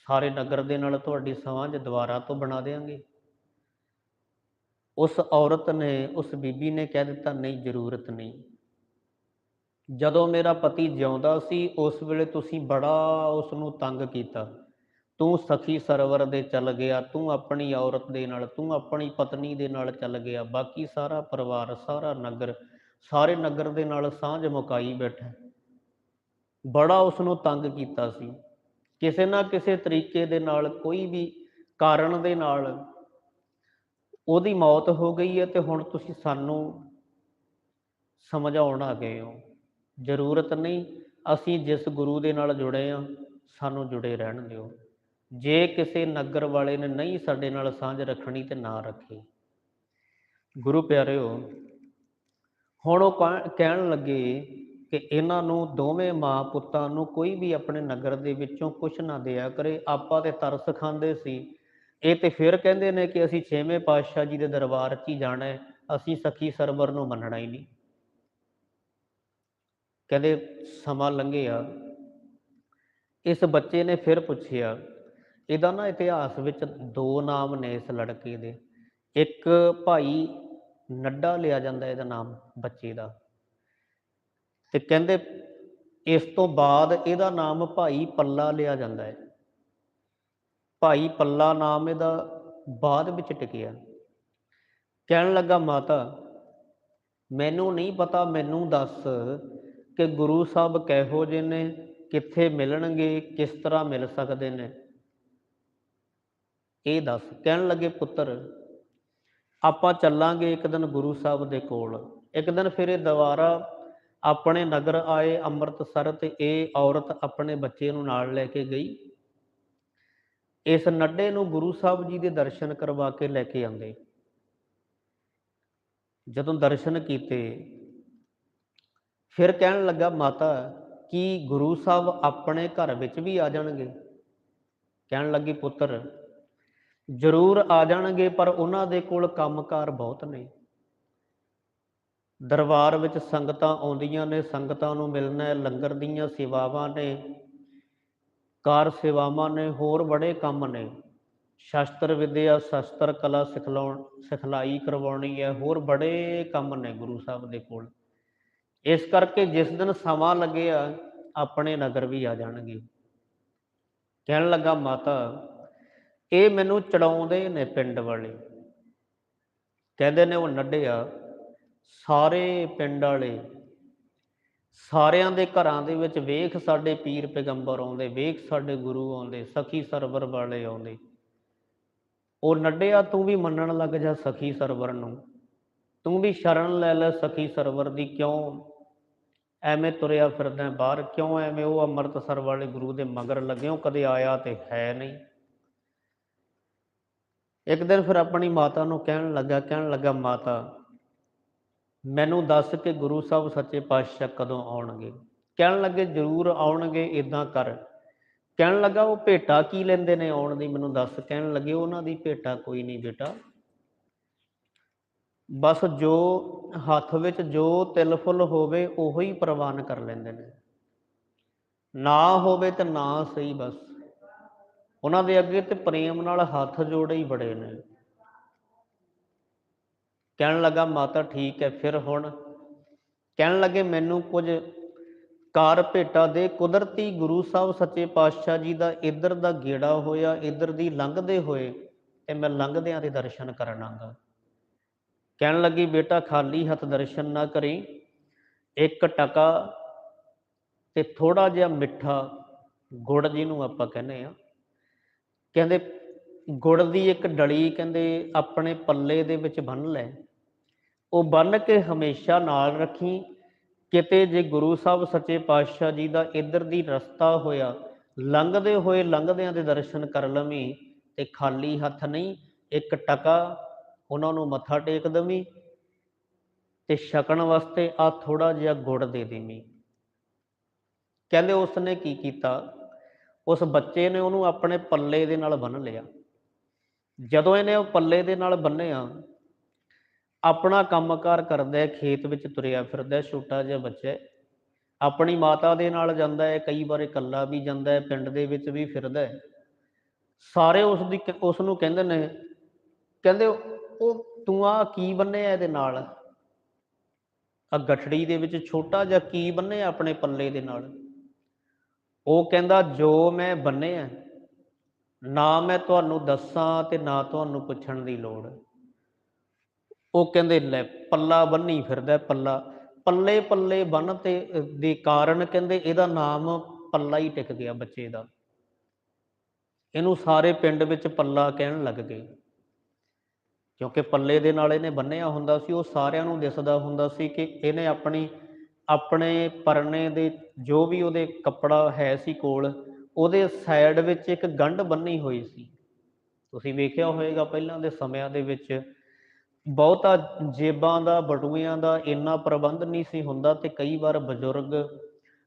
ਸਾਰੇ ਨਗਰ ਦੇ ਨਾਲ ਤੁਹਾਡੀ ਸਾਂਝ ਦੁਬਾਰਾ ਤੋਂ ਬਣਾ ਦੇਵਾਂਗੇ ਉਸ ਔਰਤ ਨੇ, ਉਸ ਬੀਬੀ ਨੇ ਕਹਿ ਦਿੱਤਾ, ਨਹੀਂ, ਜ਼ਰੂਰਤ ਨਹੀਂ। ਜਦੋਂ ਮੇਰਾ ਪਤੀ ਜਿਉਂਦਾ ਸੀ, ਉਸ ਵੇਲੇ ਤੁਸੀਂ ਬੜਾ ਉਸ ਨੂੰ ਤੰਗ ਕੀਤਾ। ਤੂੰ ਸਖੀ ਸਰਵਰ ਦੇ ਚੱਲ ਗਿਆ, ਤੂੰ ਆਪਣੀ ਔਰਤ ਦੇ ਨਾਲ, ਤੂੰ ਆਪਣੀ ਪਤਨੀ ਦੇ ਨਾਲ ਚੱਲ ਗਿਆ। ਬਾਕੀ ਸਾਰਾ ਪਰਿਵਾਰ, ਸਾਰਾ ਨਗਰ, ਸਾਰੇ ਨਗਰ ਦੇ ਨਾਲ ਸਾਂਝ ਮੁਕਾਈ ਬੈਠਾ। ਬੜਾ ਉਸ ਨੂੰ ਤੰਗ ਕੀਤਾ ਸੀ। ਕਿਸੇ ਨਾ ਕਿਸੇ ਤਰੀਕੇ ਦੇ ਨਾਲ, ਕੋਈ ਵੀ ਕਾਰਨ ਦੇ ਨਾਲ ਉਹਦੀ ਮੌਤ ਹੋ ਗਈ ਹੈ ਤੇ ਹੁਣ ਤੁਸੀਂ ਸਾਨੂੰ ਸਮਝਾਉਣ ਆ ਗਏ ਹੋ। ਜ਼ਰੂਰਤ ਨਹੀਂ, ਅਸੀਂ ਜਿਸ ਗੁਰੂ ਦੇ ਨਾਲ ਜੁੜੇ ਆ ਸਾਨੂੰ ਜੁੜੇ ਰਹਿਣ ਦਿਓ। ਜੇ ਕਿਸੇ ਨਗਰ ਵਾਲੇ ਨੇ ਨਹੀਂ ਸਾਡੇ ਨਾਲ ਸਾਂਝ ਰੱਖਣੀ ਤੇ ਨਾ ਰੱਖੇ। ਗੁਰੂ ਪਿਆਰਿਓ, ਹੁਣ ਉਹ ਕਹਿ- ਕਹਿਣ ਲੱਗੇ ਕਿ ਇਹਨਾਂ ਨੂੰ ਦੋਵੇਂ ਮਾਂ ਪੁੱਤਾਂ ਨੂੰ ਕੋਈ ਵੀ ਆਪਣੇ ਨਗਰ ਦੇ ਵਿੱਚੋਂ ਕੁਛ ਨਾ ਦਿਆ ਕਰੇ। ਆਪਾਂ ਤੇ ਤਰਸ ਖਾਂਦੇ ਸੀ। ਇਹ ਤੇ ਫਿਰ ਕਹਿੰਦੇ ਨੇ ਕਿ ਅਸੀਂ ਛੇਵੇਂ ਪਾਤਸ਼ਾਹ ਜੀ ਦੇ ਦਰਬਾਰ 'ਚ ਹੀ ਜਾਣਾ ਹੈ। ਅਸੀਂ ਸਖੀ ਸਰਵਰ ਨੂੰ ਮੰਨਣਾ ਹੀ ਨਹੀਂ। ਕਹਿੰਦੇ ਸਮਾਂ ਲੰਘਿਆ। ਇਸ ਬੱਚੇ ਨੇ ਫਿਰ ਪੁੱਛਿਆ, ਇਹਦਾ ਨਾ ਇਤਿਹਾਸ ਵਿੱਚ ਦੋ ਨਾਮ ਨੇ ਇਸ ਲੜਕੇ ਦੇ। ਇੱਕ ਭਾਈ ਨੱਡਾ ਲਿਆ ਜਾਂਦਾ ਇਹਦਾ ਨਾਮ ਬੱਚੇ ਦਾ। ਤੇ ਕਹਿੰਦੇ ਇਸ ਤੋਂ ਬਾਅਦ ਇਹਦਾ ਨਾਮ ਭਾਈ ਪੱਲਾ ਲਿਆ ਜਾਂਦਾ ਹੈ। ਭਾਈ ਪੱਲਾ ਨਾਮ ਇਹਦਾ ਬਾਅਦ ਵਿੱਚ ਟਿਕਿਆ। ਕਹਿਣ ਲੱਗਾ ਮਾਤਾ, ਮੈਨੂੰ ਨਹੀਂ ਪਤਾ, ਮੈਨੂੰ ਦੱਸ ਕਿ ਗੁਰੂ ਸਾਹਿਬ ਕਿਹੋ ਜਿਹੇ ਨੇ, ਕਿੱਥੇ ਮਿਲਣਗੇ, ਕਿਸ ਤਰ੍ਹਾਂ ਮਿਲ ਸਕਦੇ ਨੇ। ਇਹ ਦੱਸ। ਕਹਿਣ ਲੱਗੇ ਪੁੱਤਰ, ਆਪਾਂ ਚੱਲਾਂਗੇ ਇੱਕ ਦਿਨ ਗੁਰੂ ਸਾਹਿਬ ਦੇ ਕੋਲ। ਇੱਕ ਦਿਨ ਫਿਰ ਇਹ ਦੁਬਾਰਾ ਆਪਣੇ ਨਗਰ ਆਏ ਅੰਮ੍ਰਿਤਸਰ ਤੇ ਇਹ ਔਰਤ ਆਪਣੇ ਬੱਚੇ ਨੂੰ ਨਾਲ ਲੈ ਕੇ ਗਈ। ਇਸ ਨੱਡੇ ਨੂੰ ਗੁਰੂ ਸਾਹਿਬ ਜੀ ਦੇ ਦਰਸ਼ਨ ਕਰਵਾ ਕੇ ਲੈ ਕੇ ਆਉਂਦੇ। ਜਦੋਂ ਦਰਸ਼ਨ ਕੀਤੇ, ਫਿਰ ਕਹਿਣ ਲੱਗਾ, ਮਾਤਾ, ਕੀ ਗੁਰੂ ਸਾਹਿਬ ਆਪਣੇ ਘਰ ਵਿੱਚ ਵੀ ਆ ਜਾਣਗੇ? ਕਹਿਣ ਲੱਗੀ, ਪੁੱਤਰ, ਜ਼ਰੂਰ ਆ ਜਾਣਗੇ, ਪਰ ਉਹਨਾਂ ਦੇ ਕੋਲ ਕੰਮਕਾਰ ਬਹੁਤ ਨੇ। ਦਰਬਾਰ ਵਿੱਚ ਸੰਗਤਾਂ ਆਉਂਦੀਆਂ ਨੇ, ਸੰਗਤਾਂ ਨੂੰ ਮਿਲਣਾ ਹੈ, ਲੰਗਰ ਦੀਆਂ ਸੇਵਾਵਾਂ ਨੇ, ਕਾਰ ਸੇਵਾਵਾਂ ਨੇ, ਹੋਰ ਬੜੇ ਕੰਮ ਨੇ। ਸ਼ਸਤਰ ਵਿਦਿਆ, ਸ਼ਸਤਰ ਕਲਾ ਸਿਖਲਾਉਣ, ਸਿਖਲਾਈ ਕਰਵਾਉਣੀ ਹੈ, ਹੋਰ ਬੜੇ ਕੰਮ ਨੇ ਗੁਰੂ ਸਾਹਿਬ ਦੇ ਕੋਲ। ਇਸ ਕਰਕੇ ਜਿਸ ਦਿਨ ਸਮਾਂ ਲੱਗਿਆ, ਆਪਣੇ ਨਗਰ ਵੀ ਆ ਜਾਣਗੇ। ਕਹਿਣ ਲੱਗਾ, ਮਾਤਾ, ਇਹ ਮੈਨੂੰ ਚੜਾਉਂਦੇ ਨੇ ਪਿੰਡ ਵਾਲੇ। ਕਹਿੰਦੇ ਨੇ ਉਹ ਨੱਡਿਆ ਸਾਰੇ ਪਿੰਡ ਵਾਲੇ, ਸਾਰਿਆਂ ਦੇ ਘਰਾਂ ਦੇ ਵਿੱਚ ਵੇਖ ਸਾਡੇ ਪੀਰ ਪੈਗੰਬਰ ਆਉਂਦੇ, ਵੇਖ ਸਾਡੇ ਗੁਰੂ ਆਉਂਦੇ, ਸਖੀ ਸਰਵਰ ਵਾਲੇ ਆਉਂਦੇ। ਉਹ ਨੱਡਿਆ, ਤੂੰ ਵੀ ਮੰਨਣ ਲੱਗ ਜਾ ਸਖੀ ਸਰਵਰ ਨੂੰ। ਤੂੰ ਵੀ ਸ਼ਰਨ ਲੈ ਲੈ ਸਖੀ ਸਰਵਰ ਦੀ, ਕਿਉਂ ਐਵੇਂ ਤੁਰਿਆ ਫਿਰਦਾ ਬਾਹਰ? ਕਿਉਂ ਐਵੇਂ ਉਹ ਅੰਮ੍ਰਿਤਸਰ ਵਾਲੇ ਗੁਰੂ ਦੇ ਮਗਰ ਲੱਗਿਓ ਕਦੇ ਆਇਆ ਤੇ ਹੈ ਨਹੀਂ। ਇੱਕ ਦਿਨ ਫਿਰ ਆਪਣੀ ਮਾਤਾ ਨੂੰ ਕਹਿਣ ਲੱਗਾ ਕਹਿਣ ਲੱਗਾ, ਮਾਤਾ ਮੈਨੂੰ ਦੱਸ ਕਿ ਗੁਰੂ ਸਾਹਿਬ ਸੱਚੇ ਪਾਤਸ਼ਾਹ ਕਦੋਂ ਆਉਣਗੇ? ਕਹਿਣ ਲੱਗੇ, ਜ਼ਰੂਰ ਆਉਣਗੇ ਇਦਾਂ ਕਰ। ਕਹਿਣ ਲੱਗਾ, ਉਹ ਭੇਟਾ ਕੀ ਲੈਂਦੇ ਨੇ ਆਉਣ ਦੀ? ਮੈਨੂੰ ਦੱਸ। ਕਹਿਣ ਲੱਗੇ, ਉਹਨਾਂ ਦੀ ਭੇਟਾ ਕੋਈ ਨਹੀਂ ਬੇਟਾ। ਬਸ ਜੋ ਹੱਥ ਵਿੱਚ ਜੋ ਤਿਲ ਫੁੱਲ ਹੋਵੇ, ਉਹੋ ਹੀ ਪ੍ਰਵਾਨ ਕਰ ਲੈਂਦੇ ਨੇ। ਨਾ ਹੋਵੇ ਤੇ ਨਾ ਸਹੀ ਬਸ। ਉਹਨਾਂ ਦੇ ਅੱਗੇ ਤੇ ਪ੍ਰੇਮ ਨਾਲ ਹੱਥ ਜੋੜੇ ਹੀ ਬੜੇ ਨੇ। ਕਹਿਣ ਲੱਗਾ, ਮਾਤਾ, ਠੀਕ ਹੈ, ਫਿਰ ਹੁਣ? ਕਹਿਣ ਲੱਗੇ, ਮੈਨੂੰ ਕੁਝ ਕਾਰ ਭੇਟਾ ਦੇ ਕੁਦਰਤੀ ਗੁਰੂ ਸਾਹਿਬ ਸੱਚੇ ਪਾਤਸ਼ਾਹ ਜੀ ਦਾ ਇੱਧਰ ਦਾ ਗੇੜਾ ਹੋਇਆ, ਇੱਧਰ ਦੀ ਲੰਘਦੇ ਹੋਏ ਤੇ ਮੈਂ ਲੰਘਦਿਆਂ ਦੇ ਦਰਸ਼ਨ ਕਰਨ ਆਂਗਾ ਕਹਿਣ ਲੱਗੀ, ਬੇਟਾ, ਖਾਲੀ ਹੱਥ ਦਰਸ਼ਨ ਨਾ ਕਰੀ, ਇੱਕ ਟਕਾ ਤੇ ਥੋੜਾ ਜਿਹਾ ਮਿੱਠਾ ਗੁੜ ਜਿਹਨੂੰ ਆਪਾਂ ਕਹਿੰਦੇ ਆ ਕਹਿੰਦੇ, ਗੁੜ ਦੀ ਇੱਕ ਡਲੀ ਕਹਿੰਦੇ, ਆਪਣੇ ਪੱਲੇ ਦੇ ਵਿੱਚ ਬੰਨ ਲੈ। ਉਹ ਬੰਨ ਕੇ ਹਮੇਸ਼ਾ ਨਾਲ ਰੱਖੀ। ਕਿਤੇ ਜੇ ਗੁਰੂ ਸਾਹਿਬ ਸੱਚੇ ਪਾਤਸ਼ਾਹ ਜੀ ਦਾ ਇੱਧਰ ਦੀ ਰਸਤਾ ਹੋਇਆ, ਲੰਘਦੇ ਹੋਏ ਲੰਘਦਿਆਂ ਦੇ ਦਰਸ਼ਨ ਕਰ ਲਵੀਂ ਤੇ ਖਾਲੀ ਹੱਥ ਨਹੀਂ, ਇੱਕ ਟਕਾ ਉਹਨਾਂ ਨੂੰ ਮੱਥਾ ਟੇਕ ਦਵੀਂ ਤੇ ਛਕਣ ਵਾਸਤੇ ਆ ਥੋੜਾ ਜਿਹਾ ਗੁੜ ਦੇ ਦੇਵੀਂ। ਕਹਿੰਦੇ ਉਸਨੇ ਕੀ ਕੀਤਾ? ਉਸ ਬੱਚੇ ਨੇ ਉਹਨੂੰ ਆਪਣੇ ਪੱਲੇ ਦੇ ਨਾਲ ਬੰਨ ਲਿਆ। ਜਦੋਂ ਇਹਨੇ ਉਹ ਪੱਲੇ ਦੇ ਨਾਲ ਬੰਨਿਆ ਆਪਣਾ ਕੰਮਕਾਰ ਕਰਦਾ ਹੈ, ਖੇਤ ਵਿੱਚ ਤੁਰਿਆ ਫਿਰਦਾ ਛੋਟਾ ਜਿਹਾ ਬੱਚਾ ਆਪਣੀ ਮਾਤਾ ਦੇ ਨਾਲ ਜਾਂਦਾ ਹੈ, ਕਈ ਵਾਰ ਇਕੱਲਾ ਵੀ ਜਾਂਦਾ ਹੈ, ਪਿੰਡ ਦੇ ਵਿੱਚ ਵੀ ਫਿਰਦਾ ਹੈ। ਸਾਰੇ ਉਸ ਦੀ ਉਸ ਨੂੰ ਕਹਿੰਦੇ ਨੇ, ਕਹਿੰਦੇ ਉਹ ਤੂੰ ਆ ਕੀ ਬੰਨਿਆ ਇਹਦੇ ਨਾਲ? ਆ ਗਠੜੀ ਦੇ ਵਿੱਚ ਛੋਟਾ ਜਿਹਾ ਕੀ ਬੰਨਿਆ ਆਪਣੇ ਪੱਲੇ ਦੇ ਨਾਲ? ਉਹ ਕਹਿੰਦਾ, ਜੋ ਮੈਂ ਬੰਨਿਆ ਨਾ ਮੈਂ ਤੁਹਾਨੂੰ ਦੱਸਾਂ ਤੇ ਨਾ ਤੁਹਾਨੂੰ ਪੁੱਛਣ ਦੀ ਲੋੜ। ਉਹ ਕਹਿੰਦੇ ਲੈ ਪੱਲਾ ਬੰਨੀ ਫਿਰਦਾ ਪੱਲਾ। ਪੱਲੇ ਪੱਲੇ ਬੰਨ ਤੇ ਦੇ ਕਾਰਨ ਕਹਿੰਦੇ ਇਹਦਾ ਨਾਮ ਪੱਲਾ ਹੀ ਟਿਕ ਗਿਆ ਬੱਚੇ ਦਾ। ਇਹਨੂੰ ਸਾਰੇ ਪਿੰਡ ਵਿੱਚ ਪੱਲਾ ਕਹਿਣ ਲੱਗ ਗਏ। ਕਿਉਂਕਿ ਪੱਲੇ ਦੇ ਨਾਲ ਇਹਨੇ ਬੰਨਿਆ ਹੁੰਦਾ ਸੀ, ਉਹ ਸਾਰਿਆਂ ਨੂੰ ਦਿਸਦਾ ਹੁੰਦਾ ਸੀ ਕਿ ਇਹਨੇ ਆਪਣੀ, ਆਪਣੇ ਪਰਨੇ ਦੇ ਜੋ ਵੀ ਉਹਦੇ ਕੱਪੜਾ ਹੈ ਸੀ ਕੋਲ, ਉਹਦੇ ਸਾਈਡ ਵਿੱਚ ਇੱਕ ਗੰਢ ਬੰਨੀ ਹੋਈ ਸੀ। ਤੁਸੀਂ ਵੇਖਿਆ ਹੋਵੇਗਾ ਪਹਿਲਾਂ ਦੇ ਸਮਿਆਂ ਦੇ ਵਿੱਚ ਬਹੁਤਾ ਜੇਬਾਂ ਦਾ ਬਟੂਆਂ ਦਾ ਇੰਨਾ ਪ੍ਰਬੰਧ ਨਹੀਂ ਸੀ ਹੁੰਦਾ ਤੇ ਕਈ ਵਾਰ ਬਜ਼ੁਰਗ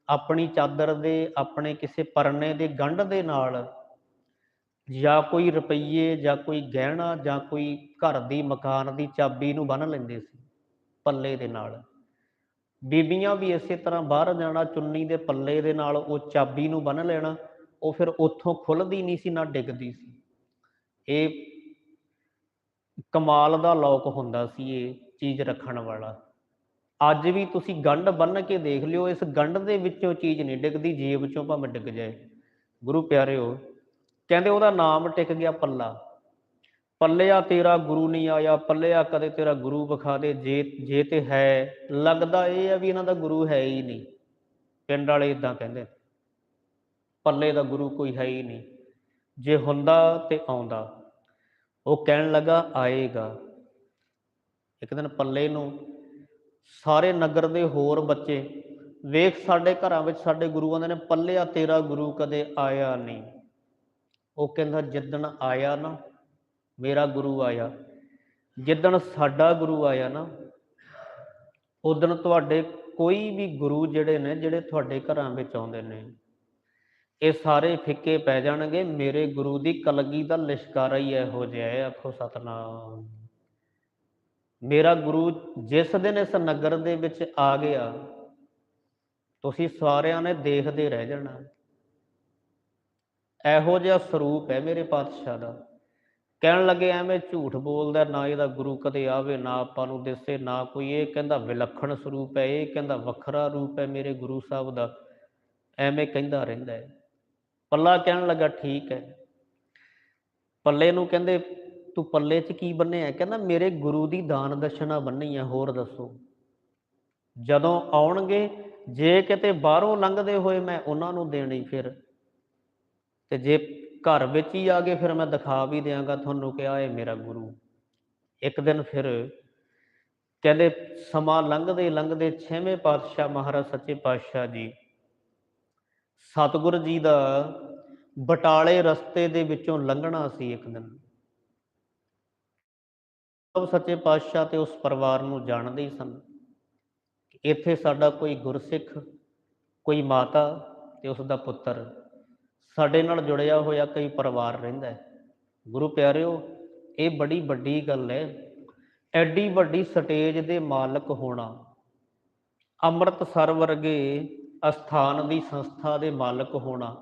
ਆਪਣੀ ਚਾਦਰ ਦੇ, ਆਪਣੇ ਕਿਸੇ ਪਰਨੇ ਦੇ ਗੰਢ ਦੇ ਨਾਲ ਜਾਂ ਕੋਈ ਰੁਪਈਏ ਜਾਂ ਕੋਈ ਗਹਿਣਾ ਜਾਂ ਕੋਈ ਘਰ ਦੀ ਮਕਾਨ ਦੀ ਚਾਬੀ ਨੂੰ ਬੰਨ੍ਹ ਲੈਂਦੇ ਸੀ ਪੱਲੇ ਦੇ ਨਾਲ। ਬੀਬੀਆਂ ਵੀ ਇਸੇ ਤਰ੍ਹਾਂ ਬਾਹਰ ਜਾਣਾ, ਚੁੰਨੀ ਦੇ ਪੱਲੇ ਦੇ ਨਾਲ ਉਹ ਚਾਬੀ ਨੂੰ ਬੰਨ੍ਹ ਲੈਣਾ, ਉਹ ਫਿਰ ਉੱਥੋਂ ਖੁੱਲਦੀ ਨਹੀਂ ਸੀ ਨਾ ਡਿੱਗਦੀ ਸੀ। ਇਹ ਕਮਾਲ ਦਾ ਲੋਕ ਹੁੰਦਾ ਸੀ ਇਹ ਚੀਜ਼ ਰੱਖਣ ਵਾਲਾ। ਅੱਜ ਵੀ ਤੁਸੀਂ ਗੰਢ ਬੰਨ ਕੇ ਦੇਖ ਲਿਓ, ਇਸ ਗੰਢ ਦੇ ਵਿੱਚੋਂ ਚੀਜ਼ ਨਹੀਂ ਡਿੱਗਦੀ, ਜੇਬ ਚੋਂ ਭਾਵੇਂ ਡਿੱਗ ਜਾਏ। ਗੁਰੂ ਪਿਆਰਿਓ, ਕਹਿੰਦੇ ਉਹਦਾ ਨਾਮ ਟਿਕ ਗਿਆ ਪੱਲਾ। ਪੱਲਿਆ ਤੇਰਾ ਗੁਰੂ ਨਹੀਂ ਆਇਆ, ਪੱਲਿਆ ਕਦੇ ਤੇਰਾ ਗੁਰੂ ਵਿਖਾ ਦੇ। ਜੇ ਜੇ ਤੇ ਹੈ, ਲੱਗਦਾ ਇਹ ਆ ਵੀ ਇਹਨਾਂ ਦਾ ਗੁਰੂ ਹੈ ਹੀ ਨਹੀਂ। ਪਿੰਡ ਵਾਲੇ ਇਦਾਂ ਕਹਿੰਦੇ ਪੱਲੇ ਦਾ ਗੁਰੂ ਕੋਈ ਹੈ ਹੀ ਨਹੀਂ। ਜੇ ਹੁੰਦਾ ਤੇ ਆਉਂਦਾ। ਉਹ ਕਹਿਣ ਲੱਗਾ, ਆਏਗਾ। ਇੱਕ ਦਿਨ ਪੱਲੇ ਨੂੰ ਸਾਰੇ ਨਗਰ ਦੇ ਹੋਰ ਬੱਚੇ, ਵੇਖ ਸਾਡੇ ਘਰਾਂ ਵਿੱਚ ਸਾਡੇ ਗੁਰੂ ਦੇ ਨੇ, ਪੱਲਿਆ ਤੇਰਾ ਗੁਰੂ ਕਦੇ ਆਇਆ ਨਹੀਂ। ਉਹ ਕਹਿੰਦਾ, ਜਿੱਦਣ ਆਇਆ ਨਾ, ਮੇਰਾ ਗੁਰੂ ਆਇਆ। ਜਿੱਦਣ ਸਾਡਾ ਗੁਰੂ ਆਇਆ ਨਾ ਉਦਣ ਤੁਹਾਡੇ ਕੋਈ ਵੀ ਗੁਰੂ ਜਿਹੜੇ ਨੇ, ਜਿਹੜੇ ਤੁਹਾਡੇ ਘਰਾਂ ਵਿੱਚ ਆਉਂਦੇ ਨੇ ਇਹ ਸਾਰੇ ਫਿੱਕੇ ਪੈ ਜਾਣਗੇ। ਮੇਰੇ ਗੁਰੂ ਦੀ ਕਲਗੀ ਦਾ ਲਿਸ਼ਕਾਰਾ ਹੀ ਇਹੋ ਜਿਹਾ ਹੈ। ਆਖੋ ਸਤਨਾਮ। ਮੇਰਾ ਗੁਰੂ ਜਿਸ ਦਿਨ ਇਸ ਨਗਰ ਦੇ ਵਿੱਚ ਆ ਗਿਆ, ਤੁਸੀਂ ਸਾਰਿਆਂ ਨੇ ਦੇਖਦੇ ਰਹਿ ਜਾਣਾ। ਇਹੋ ਜਿਹਾ ਸਰੂਪ ਹੈ ਮੇਰੇ ਪਾਤਸ਼ਾਹ ਦਾ। ਕਹਿਣ ਲੱਗੇ ਐਵੇਂ ਝੂਠ ਬੋਲਦਾ, ਨਾ ਇਹਦਾ ਗੁਰੂ ਕਦੇ ਆਵੇ, ਨਾ ਆਪਾਂ ਨੂੰ ਦਿਸੇ, ਨਾ ਕੋਈ। ਇਹ ਕਹਿੰਦਾ ਵਿਲੱਖਣ ਸਰੂਪ ਹੈ, ਇਹ ਕਹਿੰਦਾ ਵੱਖਰਾ ਰੂਪ ਹੈ ਮੇਰੇ ਗੁਰੂ ਸਾਹਿਬ ਦਾ। ਐਵੇਂ ਕਹਿੰਦਾ ਰਹਿੰਦਾ ਹੈ। ਪੱਲਾ ਕਹਿਣ ਲੱਗਾ, ਠੀਕ ਹੈ। ਪੱਲੇ ਨੂੰ ਕਹਿੰਦੇ, ਤੂੰ ਪੱਲੇ 'ਚ ਕੀ ਬੰਨਿਆ ਕਹਿੰਦਾ, ਮੇਰੇ ਗੁਰੂ ਦੀ ਦਾਨ ਦਸ਼ਨਾ ਬੰਨੀ ਹੈ ਹੋਰ ਦੱਸੋ। ਜਦੋਂ ਆਉਣਗੇ, ਜੇ ਕਿਤੇ ਬਾਹਰੋਂ ਲੰਘਦੇ ਹੋਏ ਮੈਂ ਉਹਨਾਂ ਨੂੰ ਦੇਣੀ ਫਿਰ, ਤੇ ਜੇ ਘਰ ਵਿੱਚ ਹੀ ਆ ਗਏ, ਫਿਰ ਮੈਂ ਦਿਖਾ ਵੀ ਦਿਆਂਗਾ ਤੁਹਾਨੂੰ ਕਿ ਆਹ ਇਹ ਮੇਰਾ ਗੁਰੂ। ਇੱਕ ਦਿਨ ਫਿਰ ਕਹਿੰਦੇ, ਸਮਾਂ ਲੰਘਦੇ ਲੰਘਦੇ ਛੇਵੇਂ ਪਾਤਸ਼ਾਹ ਮਹਾਰਾਜ ਸੱਚੇ ਪਾਤਸ਼ਾਹ ਜੀ ਸਤਿਗੁਰ ਜੀ ਦਾ ਬਟਾਲੇ ਰਸਤੇ ਦੇ ਵਿੱਚੋਂ ਲੰਘਣਾ ਸੀ ਇੱਕ ਦਿਨ। ਸਭ ਸੱਚੇ ਪਾਤਸ਼ਾਹ ਤੇ ਉਸ ਪਰਿਵਾਰ ਨੂੰ ਜਾਣਦੇ ਹੀ ਸਨ ਇੱਥੇ ਸਾਡਾ ਕੋਈ ਗੁਰਸਿੱਖ, ਕੋਈ ਮਾਤਾ ਤੇ ਉਸ ਦਾ ਪੁੱਤਰ ਸਾਡੇ ਨਾਲ ਜੁੜਿਆ ਹੋਇਆ ਕਈ ਪਰਿਵਾਰ ਰਹਿੰਦਾ ਹੈ। ਗੁਰੂ ਪਿਆਰਿਓ, ਇਹ ਬੜੀ ਵੱਡੀ ਗੱਲ ਹੈ। ਐਡੀ ਵੱਡੀ ਸਟੇਜ ਦੇ ਮਾਲਕ ਹੋਣਾ, ਅੰਮ੍ਰਿਤਸਰ ਵਰਗੇ ਅਸਥਾਨ ਦੀ ਸੰਸਥਾ ਦੇ ਮਾਲਕ ਹੋਣਾ,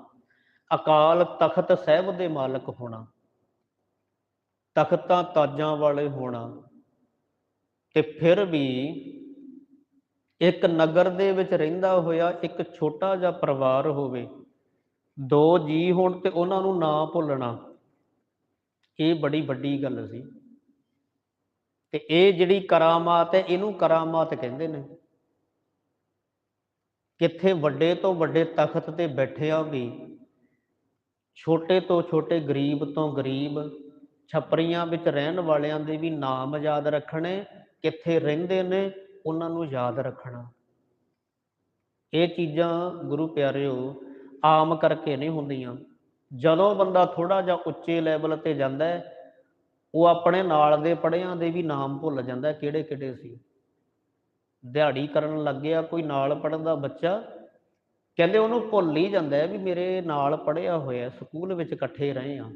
ਅਕਾਲ ਤਖਤ ਸਾਹਿਬ ਦੇ ਮਾਲਕ ਹੋਣਾ, ਤਖਤਾਂ ਤਾਜਾਂ ਵਾਲੇ ਹੋਣਾ ਤੇ ਫਿਰ ਵੀ ਇੱਕ ਨਗਰ ਦੇ ਵਿੱਚ ਰਹਿੰਦਾ ਹੋਇਆ ਇੱਕ ਛੋਟਾ ਜਿਹਾ ਪਰਿਵਾਰ ਹੋਵੇ, ਦੋ ਜੀ ਹੋਣ ਤੇ ਉਹਨਾਂ ਨੂੰ ਨਾ ਭੁੱਲਣਾ, ਇਹ ਬੜੀ ਵੱਡੀ ਗੱਲ ਸੀ। ਤੇ ਇਹ ਜਿਹੜੀ ਕਰਾਮਾਤ ਹੈ, ਇਹਨੂੰ ਕਰਾਮਾਤ ਕਹਿੰਦੇ ਨੇ। ਕਿੱਥੇ ਵੱਡੇ ਤੋਂ ਵੱਡੇ ਤਖਤ ਤੇ ਬੈਠਿਆਂ ਵੀ, ਛੋਟੇ ਤੋਂ ਛੋਟੇ ਗਰੀਬ ਤੋਂ ਗਰੀਬ, ਛਪਰੀਆਂ ਵਿੱਚ ਰਹਿਣ ਵਾਲਿਆਂ ਦੇ ਵੀ ਨਾਮ ਯਾਦ ਰੱਖਣੇ, ਕਿੱਥੇ ਰਹਿੰਦੇ ਨੇ, ਉਹਨਾਂ ਨੂੰ ਯਾਦ ਰੱਖਣਾ। ਇਹ ਚੀਜ਼ਾਂ ਗੁਰੂ ਪਿਆਰਿਓ, ਆਮ ਕਰਕੇ ਨਹੀਂ ਹੁੰਦੀਆਂ। ਜਦੋਂ ਬੰਦਾ ਥੋੜਾ ਜਿਹਾ ਉੱਚੇ ਲੈਵਲ ਤੇ ਜਾਂਦਾ ਹੈ, ਉਹ ਆਪਣੇ ਨਾਲ ਦੇ ਪੜਿਆਂ ਦੇ ਵੀ ਨਾਮ ਭੁੱਲ ਜਾਂਦਾ ਕਿਹੜੇ ਕਿਹੜੇ ਸੀ। ਦਿਹਾੜੀ ਕਰਨ ਲੱਗਿਆ ਕੋਈ ਨਾਲ ਪੜਨ ਦਾ ਬੱਚਾ। ਕਹਿੰਦੇ ਉਹਨੂੰ ਭੁੱਲ ਹੀ ਜਾਂਦਾ ਹੈ ਵੀ ਮੇਰੇ ਨਾਲ ਪੜਿਆ ਹੋਇਆ, ਸਕੂਲ ਵਿੱਚ ਇਕੱਠੇ ਰਹੇ ਆ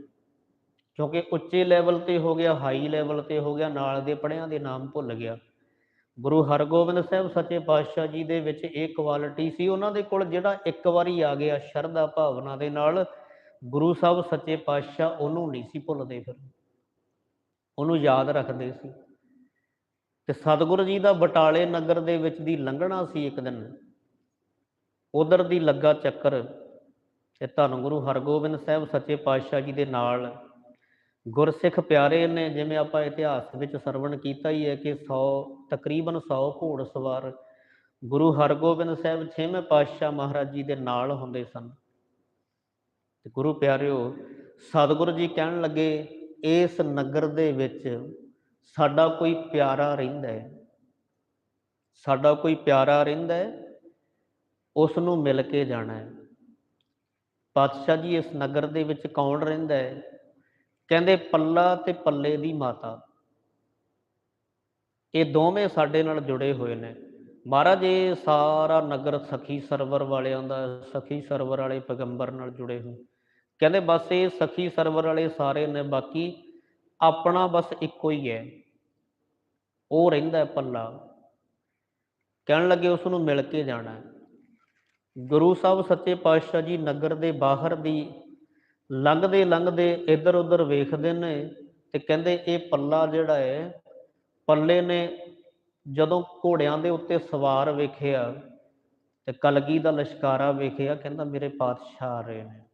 ਕਿਉਂਕਿ ਉੱਚੇ ਲੈਵਲ ਤੇ ਹੋ ਗਿਆ ਹਾਈ ਲੈਵਲ ਤੇ ਹੋ ਗਿਆ, ਨਾਲ ਦੇ ਪੜਿਆਂ ਦੇ ਨਾਮ ਭੁੱਲ ਗਿਆ। ਗੁਰੂ ਹਰਗੋਬਿੰਦ ਸਾਹਿਬ ਸੱਚੇ ਪਾਤਸ਼ਾਹ ਜੀ ਦੇ ਵਿੱਚ ਇਹ ਕੁਆਲਿਟੀ ਸੀ। ਉਹਨਾਂ ਦੇ ਕੋਲ ਜਿਹੜਾ ਇੱਕ ਵਾਰੀ ਆ ਗਿਆ ਸ਼ਰਧਾ ਭਾਵਨਾ ਦੇ ਨਾਲ, ਗੁਰੂ ਸਾਹਿਬ ਸੱਚੇ ਪਾਤਸ਼ਾਹ ਉਹਨੂੰ ਨਹੀਂ ਸੀ ਭੁੱਲਦੇ ਫਿਰ। ਉਹਨੂੰ ਯਾਦ ਰੱਖਦੇ ਸੀ। ਤੇ ਸਤਿਗੁਰੂ ਜੀ ਦਾ ਬਟਾਲੇ ਨਗਰ ਦੇ ਵਿੱਚ ਦੀ ਲੰਘਣਾ ਸੀ ਇੱਕ ਦਿਨ। ਉਧਰ ਦੀ ਲੱਗਾ ਚੱਕਰ ਤੇ ਧੰਨ ਗੁਰੂ ਹਰਗੋਬਿੰਦ ਸਾਹਿਬ ਸੱਚੇ ਪਾਤਸ਼ਾਹ ਜੀ ਦੇ ਨਾਲ ਗੁਰਸਿੱਖ ਪਿਆਰੇ ਨੇ, ਜਿਵੇਂ ਆਪਾਂ ਇਤਿਹਾਸ ਵਿੱਚ ਸਰਵਣ ਕੀਤਾ ਹੀ ਹੈ ਕਿ 100 ਤਕਰੀਬਨ 100 ਘੋੜ ਸਵਾਰ ਗੁਰੂ ਹਰਗੋਬਿੰਦ ਸਾਹਿਬ ਛੇਵੇਂ ਪਾਤਸ਼ਾਹ ਮਹਾਰਾਜ ਜੀ ਦੇ ਨਾਲ ਹੁੰਦੇ ਸਨ। ਤੇ ਗੁਰੂ ਪਿਆਰਿਓ, ਸਤਿਗੁਰੂ ਜੀ ਕਹਿਣ ਲੱਗੇ, ਇਸ ਨਗਰ ਦੇ ਵਿੱਚ ਸਾਡਾ ਕੋਈ ਪਿਆਰਾ ਰਹਿੰਦਾ ਹੈ। ਸਾਡਾ ਕੋਈ ਪਿਆਰਾ ਰਹਿੰਦਾ ਹੈ ਉਸ ਨੂੰ ਮਿਲ ਕੇ ਜਾਣਾ ਹੈ। ਪਾਤਸ਼ਾਹ ਜੀ ਇਸ ਨਗਰ ਦੇ ਵਿੱਚ ਕੌਣ ਰਹਿੰਦਾ ਹੈ? ਕਹਿੰਦੇ ਪੱਲਾ ਤੇ ਪੱਲੇ ਦੀ ਮਾਤਾ। ਇਹ ਦੋਵੇਂ ਸਾਡੇ ਨਾਲ ਜੁੜੇ ਹੋਏ ਨੇ। ਮਹਾਰਾਜ, ਇਹ ਸਾਰਾ ਨਗਰ ਸਖੀ ਸਰਵਰ ਵਾਲਿਆਂ ਦਾ, ਸਖੀ ਸਰਵਰ ਵਾਲੇ ਪੈਗੰਬਰ ਨਾਲ ਜੁੜੇ ਹੋਏ। ਕਹਿੰਦੇ ਬਸ ਇਹ ਸਖੀ ਸਰਵਰ ਵਾਲੇ ਸਾਰੇ ਨੇ, ਬਾਕੀ ਆਪਣਾ ਬਸ ਇੱਕੋ ਹੀ ਹੈ। ਉਹ ਰਹਿੰਦਾ ਪੱਲਾ। ਕਹਿਣ ਲੱਗੇ ਉਸ ਨੂੰ ਮਿਲ ਕੇ ਜਾਣਾ ਗੁਰੂ ਸਾਹਿਬ ਸੱਚੇ ਪਾਤਸ਼ਾਹ ਜੀ ਨਗਰ ਦੇ ਬਾਹਰ ਦੀ ਲੰਘਦੇ ਲੰਘਦੇ ਇੱਧਰ ਉੱਧਰ ਵੇਖਦੇ ਨੇ ਤੇ ਕਹਿੰਦੇ ਇਹ ਪੱਲਾ ਜਿਹੜਾ ਹੈ, ਪੱਲੇ ਨੇ ਜਦੋਂ ਘੋੜਿਆਂ ਦੇ ਉੱਤੇ ਸਵਾਰ ਵੇਖਿਆ ਤੇ ਕਲਗੀ ਦਾ ਲਸ਼ਕਾਰਾ ਵੇਖਿਆ, ਕਹਿੰਦਾ ਮੇਰੇ ਪਾਤਸ਼ਾਹ ਆ ਰਹੇ ਨੇ।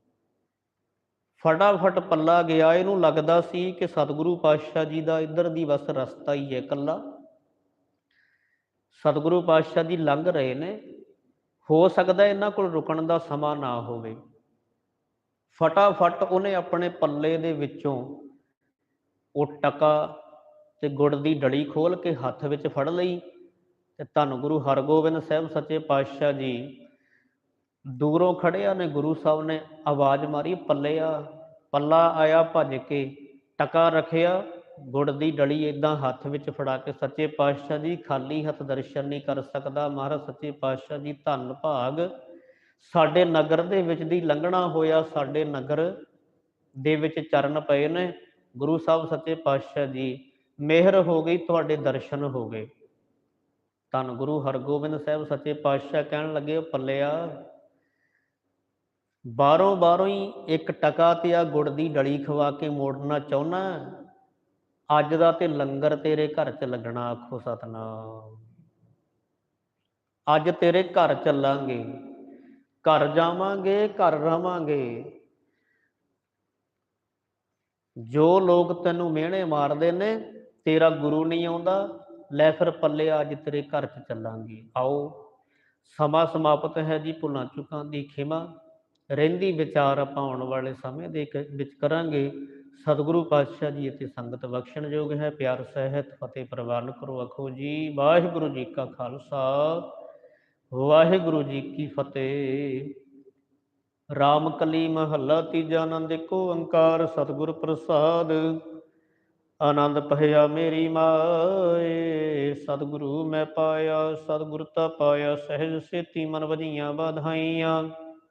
ਫਟਾਫਟ ਪੱਲਾ ਗਿਆ। ਇਹਨੂੰ ਲੱਗਦਾ ਸੀ ਕਿ ਸਤਿਗੁਰੂ ਪਾਤਸ਼ਾਹ ਜੀ ਦਾ ਇੱਧਰ ਦੀ ਬਸ ਰਸਤਾ ਹੀ ਹੈ ਕੱਲਾ ਸਤਿਗੁਰੂ ਪਾਤਸ਼ਾਹ ਜੀ ਲੰਘ ਰਹੇ ਨੇ। ਹੋ ਸਕਦਾ ਇਹਨਾਂ ਕੋਲ ਰੁਕਣ ਦਾ ਸਮਾਂ ਨਾ ਹੋਵੇ। ਫਟਾਫਟ ਉਹਨੇ ਆਪਣੇ ਪੱਲੇ ਦੇ ਵਿੱਚੋਂ ਉਹ ਟਕਾ ਤੇ ਗੁੜ ਦੀ ਡਲੀ ਖੋਲ ਕੇ ਹੱਥ ਵਿੱਚ ਫੜ ਲਈ ਤੇ ਧੰਨ ਗੁਰੂ ਹਰਗੋਬਿੰਦ ਸਾਹਿਬ ਸੱਚੇ ਪਾਤਸ਼ਾਹ ਜੀ ਦੂਰੋਂ ਖੜਿਆ ਨੇ ਗੁਰੂ ਸਾਹਿਬ ਨੇ ਆਵਾਜ਼ ਮਾਰੀ, ਪੱਲਿਆ, ਪੱਲਾ ਆਇਆ ਭੱਜ ਕੇ, ਟਕਾ ਰੱਖਿਆ, ਗੁੜ ਦੀ ਡਲੀ ਇਦਾਂ ਹੱਥ ਵਿੱਚ ਫੜਾ ਕੇ, ਸੱਚੇ ਪਾਤਸ਼ਾਹ ਜੀ ਖਾਲੀ ਹੱਥ ਦਰਸ਼ਨ ਨਹੀਂ ਕਰ ਸਕਦਾ, ਮਹਾਰਾਜ ਸੱਚੇ ਪਾਤਸ਼ਾਹ ਜੀ ਧੰਨ ਭਾਗ। ਸਾਡੇ ਨਗਰ ਦੇ ਵਿੱਚ ਦੀ ਲੰਘਣਾ ਹੋਇਆ, ਸਾਡੇ ਨਗਰ ਦੇ ਵਿੱਚ ਚਰਨ ਪਏ ਨੇ, ਗੁਰੂ ਸਾਹਿਬ ਸੱਚੇ ਪਾਤਸ਼ਾਹ ਜੀ, ਮਿਹਰ ਹੋ ਗਈ, ਤੁਹਾਡੇ ਦਰਸ਼ਨ ਹੋ ਗਏ। ਧੰਨ ਗੁਰੂ ਹਰਗੋਬਿੰਦ ਸਾਹਿਬ ਸੱਚੇ ਪਾਤਸ਼ਾਹ ਕਹਿਣ ਲੱਗੇ, ਪੱਲਿਆ ਬਾਹਰੋਂ ਬਾਹਰੋਂ ਹੀ ਇੱਕ ਟਕਾ ਤੇ ਆ ਗੁੜ ਦੀ ਡਲੀ ਖਵਾ ਕੇ ਮੋੜਨਾ ਚਾਹੁੰਨਾ ਅੱਜ ਦਾ ਤੇ ਲੰਗਰ ਤੇਰੇ ਘਰ ਚ ਲੱਗਣਾ, ਆਖੋ ਸਤਨਾਮ। ਅੱਜ ਤੇਰੇ ਘਰ ਚੱਲਾਂਗੇ, ਘਰ ਜਾਵਾਂਗੇ, ਘਰ ਰਵਾਂਗੇ। ਜੋ ਲੋਕ ਤੈਨੂੰ ਮਿਹਣੇ ਮਾਰਦੇ ਨੇ, ਤੇਰਾ ਗੁਰੂ ਨਹੀਂ ਆਉਂਦਾ, ਲੈ ਫਿਰ ਪੱਲੇ ਅੱਜ ਤੇਰੇ ਘਰ ਚ ਚੱਲਾਂਗੇ। ਆਓ, ਸਮਾਂ ਸਮਾਪਤ ਹੈ ਜੀ ਭੁੱਲਾਂ ਚੁੱਕਾਂ ਦੀ ਖਿਮਾ। ਰਹਿੰਦੀ ਵਿਚਾਰ ਆਪਾਂ ਆਉਣ ਵਾਲੇ ਸਮੇਂ ਦੇ ਕ- ਵਿੱਚ ਕਰਾਂਗੇ। ਸਤਿਗੁਰੂ ਪਾਤਸ਼ਾਹ ਜੀ ਅਤੇ ਸੰਗਤ ਬਖਸ਼ਣਯੋਗ ਹੈ। ਪਿਆਰ, ਸਹਿਤ, ਫਤਿਹ ਪ੍ਰਵਾਨ ਕਰੋ ਅਖੋ ਜੀ। ਵਾਹਿਗੁਰੂ ਜੀ ਕਾ ਖਾਲਸਾ। ਵਾਹਿਗੁਰੂ ਜੀ ਕੀ ਫਤਿਹ। ਰਾਮ ਕਲੀ ਮਹੱਲਾ ਤੀਜਾ ਆਨੰਦ ਕੋ ਓੰਕਾਰ, ਸਤਿਗੁਰ ਪ੍ਰਸਾਦ। ਆਨੰਦ ਭਇਆ ਮੇਰੀ ਮਾਏ। ਸਤਿਗੁਰੂ ਮੈਂ ਪਾਇਆ, ਸਤਿਗੁਰ ਤਾ ਪਾਇਆ, ਸਹਿਜ ਸੇਤੀ ਮਨ ਵਜੀਆਂ ਵਧਾਈਆਂ।